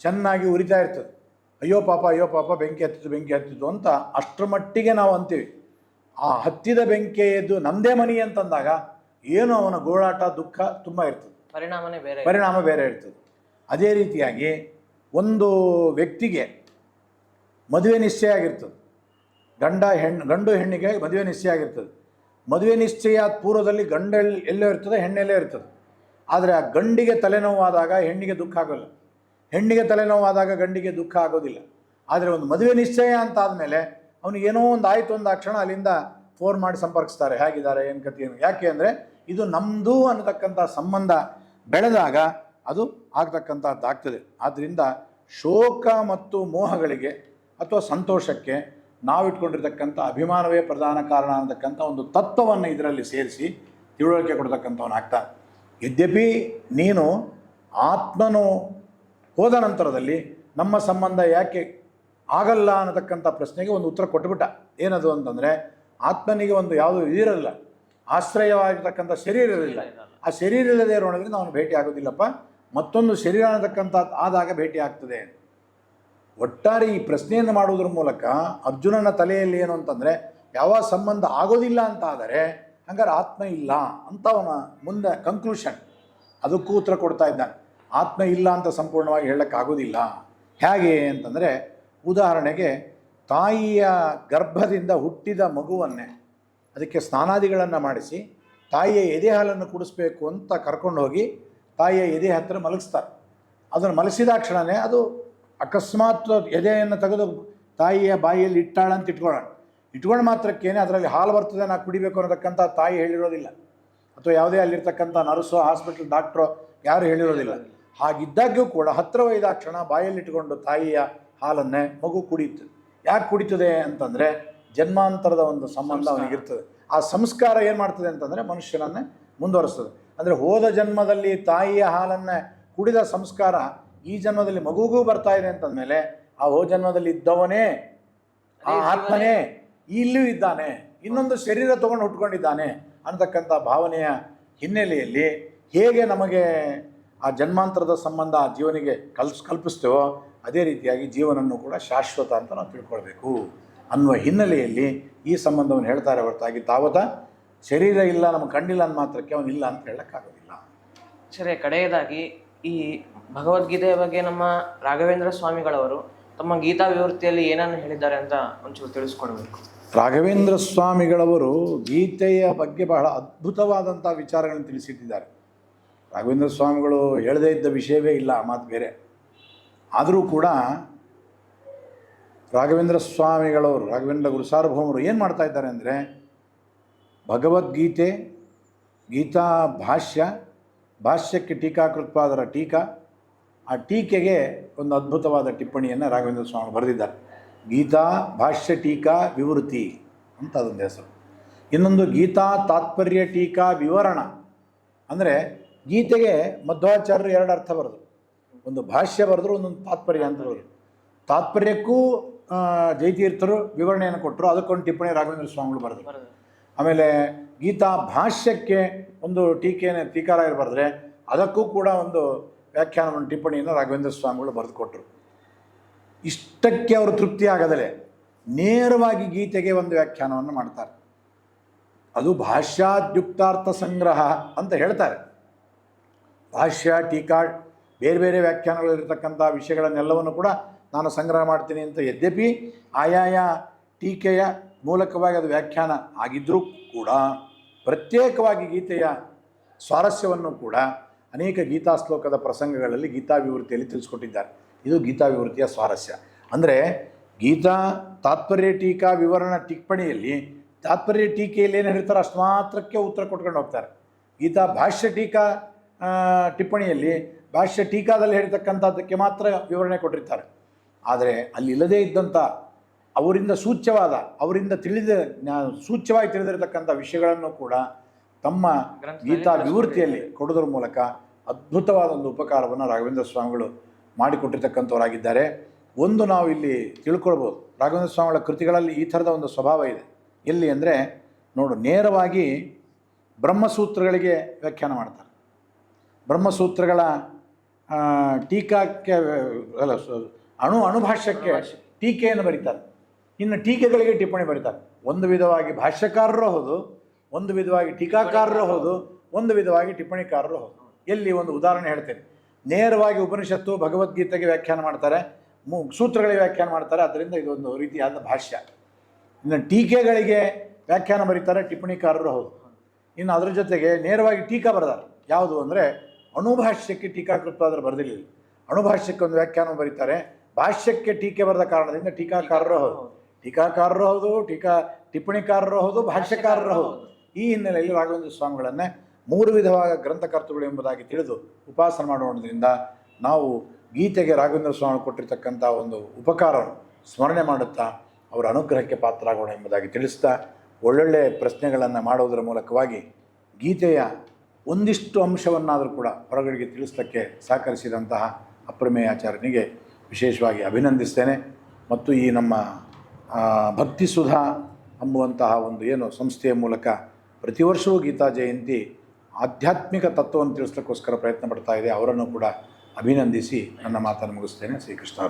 ಚೆನ್ನಾಗಿ ಉರಿತಾ ಇರ್ತದೆ. ಅಯ್ಯೋ ಪಾಪ ಅಯ್ಯೋ ಪಾಪ, ಬೆಂಕಿ ಹತ್ತಿತು ಬೆಂಕಿ ಹತ್ತಿತು ಅಂತ ಅಷ್ಟರ ಮಟ್ಟಿಗೆ ನಾವು ಅಂತೀವಿ. ಆ ಹತ್ತಿದ ಬೆಂಕಿಯದ್ದು ನಮ್ಮದೇ ಮನಿ ಅಂತಂದಾಗ ಏನು ಅವನ ಗೋಳಾಟ ದುಃಖ ತುಂಬ ಇರ್ತದೆ. ಪರಿಣಾಮನೇ ಬೇರೆ ಪರಿಣಾಮ ಬೇರೆ ಇರ್ತದೆ. ಅದೇ ರೀತಿಯಾಗಿ ಒಂದು ವ್ಯಕ್ತಿಗೆ ಮದುವೆ ನಿಶ್ಚಯ ಆಗಿರ್ತದೆ. ಗಂಡ ಹೆಣ್ಣು ಗಂಡು ಹೆಣ್ಣಿಗೆ ಮದುವೆ ನಿಶ್ಚಯ ಆಗಿರ್ತದೆ. ಮದುವೆ ನಿಶ್ಚಯ ಆದ ಪೂರ್ವದಲ್ಲಿ ಗಂಡ ಎಲ್- ಎಲ್ಲೋ ಇರ್ತದೆ ಹೆಣ್ಣೆಲ್ಲೇ ಇರ್ತದೆ. ಆದರೆ ಆ ಗಂಡಿಗೆ ತಲೆನೋವಾದಾಗ ಹೆಣ್ಣಿಗೆ ದುಃಖ ಆಗೋಲ್ಲ. ಹೆಣ್ಣಿಗೆ ತಲೆನೋವಾದಾಗ ಗಂಡಿಗೆ ದುಃಖ ಆಗೋದಿಲ್ಲ. ಆದರೆ ಒಂದು ಮದುವೆ ನಿಶ್ಚಯ ಅಂತ ಆದಮೇಲೆ ಅವನಿಗೆ ಏನೋ ಒಂದು ಆಯಿತು ಒಂದು ಆ ಕ್ಷಣ ಅಲ್ಲಿಂದ ಫೋನ್ ಮಾಡಿ ಸಂಪರ್ಕಿಸ್ತಾರೆ. ಹೇಗಿದ್ದಾರೆ, ಏನು ಕಥೆ, ಏನು? ಯಾಕೆ ಅಂದರೆ ಇದು ನಮ್ಮದು ಅನ್ನತಕ್ಕಂಥ ಸಂಬಂಧ ಬೆಳೆದಾಗ ಅದು ಆಗ್ತಕ್ಕಂಥದ್ದಾಗ್ತದೆ ಆದ್ದರಿಂದ ಶೋಕ ಮತ್ತು ಮೋಹಗಳಿಗೆ ಅಥವಾ ಸಂತೋಷಕ್ಕೆ ನಾವಿಟ್ಕೊಂಡಿರ್ತಕ್ಕಂಥ ಅಭಿಮಾನವೇ ಪ್ರಧಾನ ಕಾರಣ ಅನ್ನತಕ್ಕಂಥ ಒಂದು ತತ್ವವನ್ನು ಇದರಲ್ಲಿ ಸೇರಿಸಿ ತಿಳುವಳಿಕೆ ಕೊಡ್ತಕ್ಕಂಥವನಾಗ್ತಾನೆ ಯದ್ಯಪಿ ನೀನು ಆತ್ಮನು ಹೋದ ನಂತರದಲ್ಲಿ ನಮ್ಮ ಸಂಬಂಧ ಯಾಕೆ ಆಗಲ್ಲ ಅನ್ನತಕ್ಕಂಥ ಪ್ರಶ್ನೆಗೆ ಒಂದು ಉತ್ತರ ಕೊಟ್ಟುಬಿಟ್ಟ. ಏನದು ಅಂತಂದರೆ, ಆತ್ಮನಿಗೆ ಒಂದು ಯಾವುದು ಇದಿರಲ್ಲ, ಆಶ್ರಯವಾಗಿರ್ತಕ್ಕಂಥ ಶರೀರ ಇರಲಿಲ್ಲ. ಆ ಶರೀರ ಇಲ್ಲದೆ ಇರೋಣದ್ರಿಂದ ಅವನು ಭೇಟಿ ಆಗೋದಿಲ್ಲಪ್ಪ, ಮತ್ತೊಂದು ಶರೀರ ಅನ್ನತಕ್ಕಂಥ ಆದಾಗ ಭೇಟಿ ಆಗ್ತದೆ. ಒಟ್ಟಾರೆ ಈ ಪ್ರಶ್ನೆಯನ್ನು ಮಾಡುವುದರ ಮೂಲಕ ಅರ್ಜುನನ ತಲೆಯಲ್ಲಿ ಏನು ಅಂತಂದರೆ, ಯಾವ ಸಂಬಂಧ ಆಗೋದಿಲ್ಲ ಅಂತ ಆದರೆ ಹಂಗಾರೆ ಆತ್ಮ ಇಲ್ಲ ಅಂತ ಅವನ ಮುಂದೆ ಕನ್ಕ್ಲೂಷನ್ ಅದಕ್ಕೂ ಉತ್ತರ ಕೊಡ್ತಾ ಇದ್ದಾನೆ. ಆತ್ಮ ಇಲ್ಲ ಅಂತ ಸಂಪೂರ್ಣವಾಗಿ ಹೇಳೋಕ್ಕಾಗೋದಿಲ್ಲ. ಹೇಗೆ ಅಂತಂದರೆ ಉದಾಹರಣೆಗೆ ತಾಯಿಯ ಗರ್ಭದಿಂದ ಹುಟ್ಟಿದ ಮಗುವನ್ನೇ ಅದಕ್ಕೆ ಸ್ನಾನಾದಿಗಳನ್ನು ಮಾಡಿಸಿ, ತಾಯಿಯ ಎದೆ ಹಾಲನ್ನು ಕುಡಿಸ್ಬೇಕು ಅಂತ ಕರ್ಕೊಂಡು ಹೋಗಿ ತಾಯಿಯ ಎದೆ ಹತ್ತಿರ ಮಲಗಿಸ್ತಾರೆ. ಅದನ್ನು ಮಲಗಿಸಿದಾಕ್ಷಣವೇ ಅದು ಅಕಸ್ಮಾತ್ ಎದೆಯನ್ನು ತೆಗೆದು ತಾಯಿಯ ಬಾಯಿಯಲ್ಲಿ ಇಟ್ಟಾಳ ಅಂತ ಇಟ್ಕೊಳ್ಳೋಣ. ಇಟ್ಕೊಂಡು ಮಾತ್ರಕ್ಕೇನೆ ಅದರಲ್ಲಿ ಹಾಲು ಬರ್ತದೆ, ನಾವು ಕುಡಿಬೇಕು ಅನ್ನತಕ್ಕಂಥ ತಾಯಿ ಹೇಳಿರೋದಿಲ್ಲ. ಅಥವಾ ಯಾವುದೇ ಅಲ್ಲಿರ್ತಕ್ಕಂಥ ನರ್ಸೋ, ಹಾಸ್ಪಿಟ್ಲ್ ಡಾಕ್ಟ್ರೋ ಯಾರು ಹೇಳಿರೋದಿಲ್ಲ. ಹಾಗಿದ್ದಾಗ್ಯೂ ಕೂಡ ಹತ್ತಿರ ಒಯ್ದಾಕ್ಷಣ ಬಾಯಲ್ಲಿ ಇಟ್ಕೊಂಡು ತಾಯಿಯ ಹಾಲನ್ನೇ ಮಗು ಕುಡಿಯುತ್ತೆ. ಯಾಕೆ ಕುಡಿತದೆ ಅಂತಂದರೆ ಜನ್ಮಾಂತರದ ಒಂದು ಸಂಬಂಧ ಅವನಿಗಿರ್ತದೆ. ಆ ಸಂಸ್ಕಾರ ಏನು ಮಾಡ್ತದೆ ಅಂತಂದರೆ ಮನುಷ್ಯನನ್ನೇ ಮುಂದುವರಿಸ್ತದೆ. ಅಂದರೆ ಹೋದ ಜನ್ಮದಲ್ಲಿ ತಾಯಿಯ ಹಾಲನ್ನು ಕುಡಿದ ಸಂಸ್ಕಾರ ಈ ಜನ್ಮದಲ್ಲಿ ಮಗುಗೂ ಬರ್ತಾ ಇದೆ ಅಂತಂದಮೇಲೆ ಆ ಹೋ ಜನ್ಮದಲ್ಲಿ ಇದ್ದವನೇ ಆ ಆತ್ಮನೇ ಇಲ್ಲೂ ಇದ್ದಾನೆ ಇನ್ನೊಂದು ಶರೀರ ತಗೊಂಡು ಹುಟ್ಕೊಂಡಿದ್ದಾನೆ ಅಂತಕ್ಕಂಥ ಭಾವನೆಯ ಹಿನ್ನೆಲೆಯಲ್ಲಿ ಹೇಗೆ ನಮಗೆ ಆ ಜನ್ಮಾಂತರದ ಸಂಬಂಧ ಆ ಜೀವನಿಗೆ ಕಲ್ಸ್ ಕಲ್ಪಿಸ್ತೇವೋ ಅದೇ ರೀತಿಯಾಗಿ ಜೀವನವನ್ನು ಕೂಡ ಶಾಶ್ವತ ಅಂತ ನಾವು ತಿಳ್ಕೊಳ್ಬೇಕು ಅನ್ನುವ ಹಿನ್ನೆಲೆಯಲ್ಲಿ ಈ ಸಂಬಂಧವನ್ನು ಹೇಳ್ತಾರೆ ಹೊರತಾಗಿ ತಾವತ ಶರೀರ ಇಲ್ಲ ನಮ್ಮ ಕಣ್ಣಿಲ್ಲ ಅಂದ ಮಾತ್ರಕ್ಕೆ ಅವನಿಲ್ಲ ಅಂತ ಹೇಳೋಕ್ಕಾಗೋದಿಲ್ಲ. ಸರಿ ಕಡೆಯದಾಗಿ ಈ ಭಗವದ್ಗೀತೆಯ ಬಗ್ಗೆ ನಮ್ಮ ರಾಘವೇಂದ್ರ ಸ್ವಾಮಿಗಳವರು ತಮ್ಮ ಗೀತಾ ವಿವೃತ್ತಿಯಲ್ಲಿ ಏನನ್ನು ಹೇಳಿದ್ದಾರೆ ಅಂತ ಒಂಚೂರು ತಿಳಿಸ್ಕೊಡ್ಬೇಕು. ರಾಘವೇಂದ್ರ ಸ್ವಾಮಿಗಳವರು ಗೀತೆಯ ಬಗ್ಗೆ ಬಹಳ ಅದ್ಭುತವಾದಂಥ ವಿಚಾರಗಳನ್ನು ತಿಳಿಸಿಟ್ಟಿದ್ದಾರೆ. ರಾಘವೇಂದ್ರ ಸ್ವಾಮಿಗಳು ಹೇಳದೇ ಇದ್ದ ವಿಷಯವೇ ಇಲ್ಲ ಆ ಮಾತು ಬೇರೆ. ಆದರೂ ಕೂಡ ರಾಘವೇಂದ್ರ ಸ್ವಾಮಿಗಳವರು, ರಾಘವೇಂದ್ರ ಗುರು ಸಾರ್ವಭೌಮರು ಏನು ಮಾಡ್ತಾ ಇದ್ದಾರೆ ಅಂದರೆ ಭಗವದ್ಗೀತೆ, ಗೀತಾ ಭಾಷ್ಯ, ಭಾಷ್ಯಕ್ಕೆ ಟೀಕಾಕೃತ್ವಾದರ ಟೀಕಾ, ಆ ಟೀಕೆಗೆ ಒಂದು ಅದ್ಭುತವಾದ ಟಿಪ್ಪಣಿಯನ್ನು ರಾಘವೇಂದ್ರ ಸ್ವಾಮಿ ಬರೆದಿದ್ದಾರೆ. ಗೀತಾ ಭಾಷ್ಯ ಟೀಕಾ ವಿವೃತಿ ಅಂತ ಅದೊಂದು ಹೆಸರು. ಇನ್ನೊಂದು ಗೀತಾ ತಾತ್ಪರ್ಯ ಟೀಕಾ ವಿವರಣ. ಅಂದರೆ ಗೀತೆಗೆ ಮಧ್ವಾಚಾರ್ಯರು ಎರಡು ಅರ್ಥ ಬರೆದು ಒಂದು ಭಾಷ್ಯ ಬರೆದ್ರು ಒಂದೊಂದು ತಾತ್ಪರ್ಯ ಅಂತ ತಾತ್ಪರ್ಯಕ್ಕೂ ಜಯತೀರ್ಥರು ವಿವರಣೆಯನ್ನು ಕೊಟ್ಟರು ಅದಕ್ಕೊಂದು ಟಿಪ್ಪಣಿ ರಾಘವೇಂದ್ರ ಸ್ವಾಮಿಗಳು ಬರೆದ್ರು. ಆಮೇಲೆ ಗೀತಾ ಭಾಷ್ಯಕ್ಕೆ ಒಂದು ಟೀಕೆಯನ್ನು ಟೀಕಾರ ಬರೆದ್ರೆ ಅದಕ್ಕೂ ಕೂಡ ಒಂದು ವ್ಯಾಖ್ಯಾನವನ್ನು, ಟಿಪ್ಪಣಿಯನ್ನು ರಾಘವೇಂದ್ರ ಸ್ವಾಮಿಗಳು ಬರೆದು ಕೊಟ್ಟರು ಇಷ್ಟಕ್ಕೆ ಅವರು ತೃಪ್ತಿ ಆಗದಲೆ ನೇರವಾಗಿ ಗೀತೆಗೆ ಒಂದು ವ್ಯಾಖ್ಯಾನವನ್ನು ಮಾಡ್ತಾರೆ. ಅದು ಭಾಷ್ಯಾದ್ಯುಕ್ತಾರ್ಥ ಸಂಗ್ರಹ ಅಂತ ಹೇಳ್ತಾರೆ. ಭಾಷ್ಯ ಟೀಕಾ ಬೇರೆ ಬೇರೆ ವ್ಯಾಖ್ಯಾನಗಳಿರತಕ್ಕಂಥ ವಿಷಯಗಳನ್ನೆಲ್ಲವನ್ನು ಕೂಡ ನಾನು ಸಂಗ್ರಹ ಮಾಡ್ತೀನಿ ಅಂತ ಯದ್ಯಪಿ ಆಯಾಯ ಟೀಕೆಯ ಮೂಲಕವಾಗಿ ಅದು ವ್ಯಾಖ್ಯಾನ ಆಗಿದ್ದರೂ ಕೂಡ ಪ್ರತ್ಯೇಕವಾಗಿ ಗೀತೆಯ ಸ್ವಾರಸ್ಯವನ್ನು ಕೂಡ ಅನೇಕ ಗೀತಾ ಶ್ಲೋಕದ ಪ್ರಸಂಗಗಳಲ್ಲಿ ಗೀತಾಭಿವೃತ್ತಿಯಲ್ಲಿ ತಿಳಿಸ್ಕೊಟ್ಟಿದ್ದಾರೆ. ಇದು ಗೀತಾಭಿವೃತ್ತಿಯ ಸ್ವಾರಸ್ಯ. ಅಂದರೆ ಗೀತಾ ತಾತ್ಪರ್ಯ ಟೀಕಾ ವಿವರಣ ಟಿಪ್ಪಣಿಯಲ್ಲಿ ತಾತ್ಪರ್ಯ ಟೀಕೆಯಲ್ಲಿ ಏನು ಹೇಳ್ತಾರೆ? ಅಷ್ಟು ಮಾತ್ರಕ್ಕೆ ಉತ್ತರ ಕೊಟ್ಕೊಂಡು ಹೋಗ್ತಾರೆ. ಗೀತಾ ಭಾಷ್ಯ ಟೀಕಾ ಟಿಪ್ಪಣಿಯಲ್ಲಿ ಭಾಷ್ಯ ಟೀಕಾದಲ್ಲಿ ಹೇಳ್ತಕ್ಕಂಥದ್ದಕ್ಕೆ ಮಾತ್ರ ವಿವರಣೆ ಕೊಟ್ಟಿರ್ತಾರೆ. ಆದರೆ ಅಲ್ಲಿ ಇಲ್ಲದೇ ಇದ್ದಂಥ ಅವರಿಂದ ಸೂಚ್ಯವಾದ ಅವರಿಂದ ತಿಳಿದ ಸೂಚ್ಯವಾಗಿ ತಿಳಿದಿರತಕ್ಕಂಥ ವಿಷಯಗಳನ್ನು ಕೂಡ ತಮ್ಮ ಗೀತಾ ವಿವೃತ್ತಿಯಲ್ಲಿ ಕೊಡೋದ್ರ ಮೂಲಕ ಅದ್ಭುತವಾದ ಒಂದು ಉಪಕಾರವನ್ನು ರಾಘವೇಂದ್ರ ಸ್ವಾಮಿಗಳು ಮಾಡಿಕೊಟ್ಟಿರ್ತಕ್ಕಂಥವರಾಗಿದ್ದಾರೆ. ಒಂದು ನಾವು ಇಲ್ಲಿ ತಿಳ್ಕೊಳ್ಬೋದು. ರಾಘವೇಂದ್ರ ಸ್ವಾಮಿಗಳ ಕೃತಿಗಳಲ್ಲಿ ಈ ಥರದ ಒಂದು ಸ್ವಭಾವ ಇದೆ. ಎಲ್ಲಿ ಅಂದರೆ ನೋಡು ನೇರವಾಗಿ ಬ್ರಹ್ಮಸೂತ್ರಗಳಿಗೆ ವ್ಯಾಖ್ಯಾನ ಮಾಡ್ತಾರೆ. ಬ್ರಹ್ಮಸೂತ್ರಗಳ ಟೀಕಾಕ್ಕೆ ಅಲ್ಲ ಅಣು ಅಣುಭಾಷ್ಯಕ್ಕೆ ಟೀಕೆಯನ್ನು ಬರೀತಾರೆ. ಇನ್ನು ಟೀಕೆಗಳಿಗೆ ಟಿಪ್ಪಣಿ ಬರೀತಾರೆ. ಒಂದು ವಿಧವಾಗಿ ಭಾಷ್ಯಕಾರರು ಹೌದು ಒಂದು ವಿಧವಾಗಿ ಟೀಕಾಕಾರರು ಹೌದು ಒಂದು ವಿಧವಾಗಿ ಟಿಪ್ಪಣಿಕಾರರು ಹೌದು. ಎಲ್ಲಿ ಒಂದು ಉದಾಹರಣೆ ಹೇಳ್ತೇನೆ. ನೇರವಾಗಿ ಉಪನಿಷತ್ತು ಭಗವದ್ಗೀತೆಗೆ ವ್ಯಾಖ್ಯಾನ ಮಾಡ್ತಾರೆ ಮು ಸೂತ್ರಗಳಿಗೆ ವ್ಯಾಖ್ಯಾನ ಮಾಡ್ತಾರೆ ಅದರಿಂದ ಇದೊಂದು ರೀತಿಯಾದ ಭಾಷ್ಯ. ಇನ್ನು ಟೀಕೆಗಳಿಗೆ ವ್ಯಾಖ್ಯಾನ ಬರೀತಾರೆ ಟಿಪ್ಪಣಿಕಾರರು ಹೌದು. ಇನ್ನು ಅದರ ಜೊತೆಗೆ ನೇರವಾಗಿ ಟೀಕಾ ಬರೆದಾರೆ. ಯಾವುದು ಅಂದರೆ ಅಣುಭಾಷ್ಯಕ್ಕೆ ಟೀಕಾಕೃತವಾದ್ರೆ ಬರೆದಿರಲಿಲ್ಲ. ಅಣುಭಾಷ್ಯಕ್ಕೆ ಒಂದು ವ್ಯಾಖ್ಯಾನ ಬರೀತಾರೆ. ಭಾಷ್ಯಕ್ಕೆ ಟೀಕೆ ಬರೆದ ಕಾರಣದಿಂದ ಟೀಕಾಕಾರರು ಹೌದು. ಟೀಕಾಕಾರರು ಹೌದು, ಟೀಕಾ ಟಿಪ್ಪಣಿಕಾರರು ಹೌದು, ಭಾಷ್ಯಕಾರರು ಹೌದು. ಈ ಹಿನ್ನೆಲೆಯಲ್ಲಿ ರಾಘವೇಂದ್ರ ಸ್ವಾಮಿಗಳನ್ನೇ ಮೂರು ವಿಧವಾದ ಗ್ರಂಥಕರ್ತೃಗಳು ಎಂಬುದಾಗಿ ತಿಳಿದು ಉಪಾಸನೆ ಮಾಡೋದ್ರಿಂದ ನಾವು ಗೀತೆಗೆ ರಾಘವೇಂದ್ರ ಸ್ವಾಮಿ ಕೊಟ್ಟಿರ್ತಕ್ಕಂಥ ಒಂದು ಉಪಕಾರವನ್ನು ಸ್ಮರಣೆ ಮಾಡುತ್ತಾ ಅವರ ಅನುಗ್ರಹಕ್ಕೆ ಪಾತ್ರರಾಗೋಣ ಎಂಬುದಾಗಿ ತಿಳಿಸ್ತಾ ಒಳ್ಳೊಳ್ಳೆಯ ಪ್ರಶ್ನೆಗಳನ್ನು ಮಾಡೋದರ ಮೂಲಕವಾಗಿ ಗೀತೆಯ ಒಂದಿಷ್ಟು ಅಂಶವನ್ನಾದರೂ ಕೂಡ ಹೊರಗಡೆಗೆ ತಿಳಿಸಲಿಕ್ಕೆ ಸಹಕರಿಸಿದಂತಹ ಅಪ್ರಮೇಯಾಚಾರ್ಯನಿಗೆ ವಿಶೇಷವಾಗಿ ಅಭಿನಂದಿಸ್ತೇನೆ. ಮತ್ತು ಈ ನಮ್ಮ ಭಕ್ತಿ ಸುಧಾ ಅಂಬುವಂತಹ ಒಂದು ಏನು ಸಂಸ್ಥೆಯ ಮೂಲಕ ಪ್ರತಿ ವರ್ಷವೂ ಗೀತಾ ಜಯಂತಿ ಆಧ್ಯಾತ್ಮಿಕ ತತ್ವವನ್ನು ತಿಳಿಸ್ಲಿಕ್ಕೋಸ್ಕರ ಪ್ರಯತ್ನ ಪಡ್ತಾ ಇದೆ. ಅವರನ್ನು ಕೂಡ ಅಭಿನಂದಿಸಿ ನನ್ನ ಮಾತನ್ನು ಮುಗಿಸ್ತೇನೆ. ಶ್ರೀಕೃಷ್ಣ.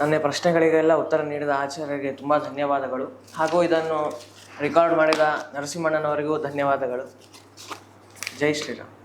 ನನ್ನ ಪ್ರಶ್ನೆಗಳಿಗೆಲ್ಲ ಉತ್ತರ ನೀಡಿದ ಆಚಾರ್ಯರಿಗೆ ತುಂಬ ಧನ್ಯವಾದಗಳು. ಹಾಗೂ ಇದನ್ನು ರೆಕಾರ್ಡ್ ಮಾಡಿದ ನರಸಿಂಹಣ್ಣನವರಿಗೂ ಧನ್ಯವಾದಗಳು. जय श्री राम।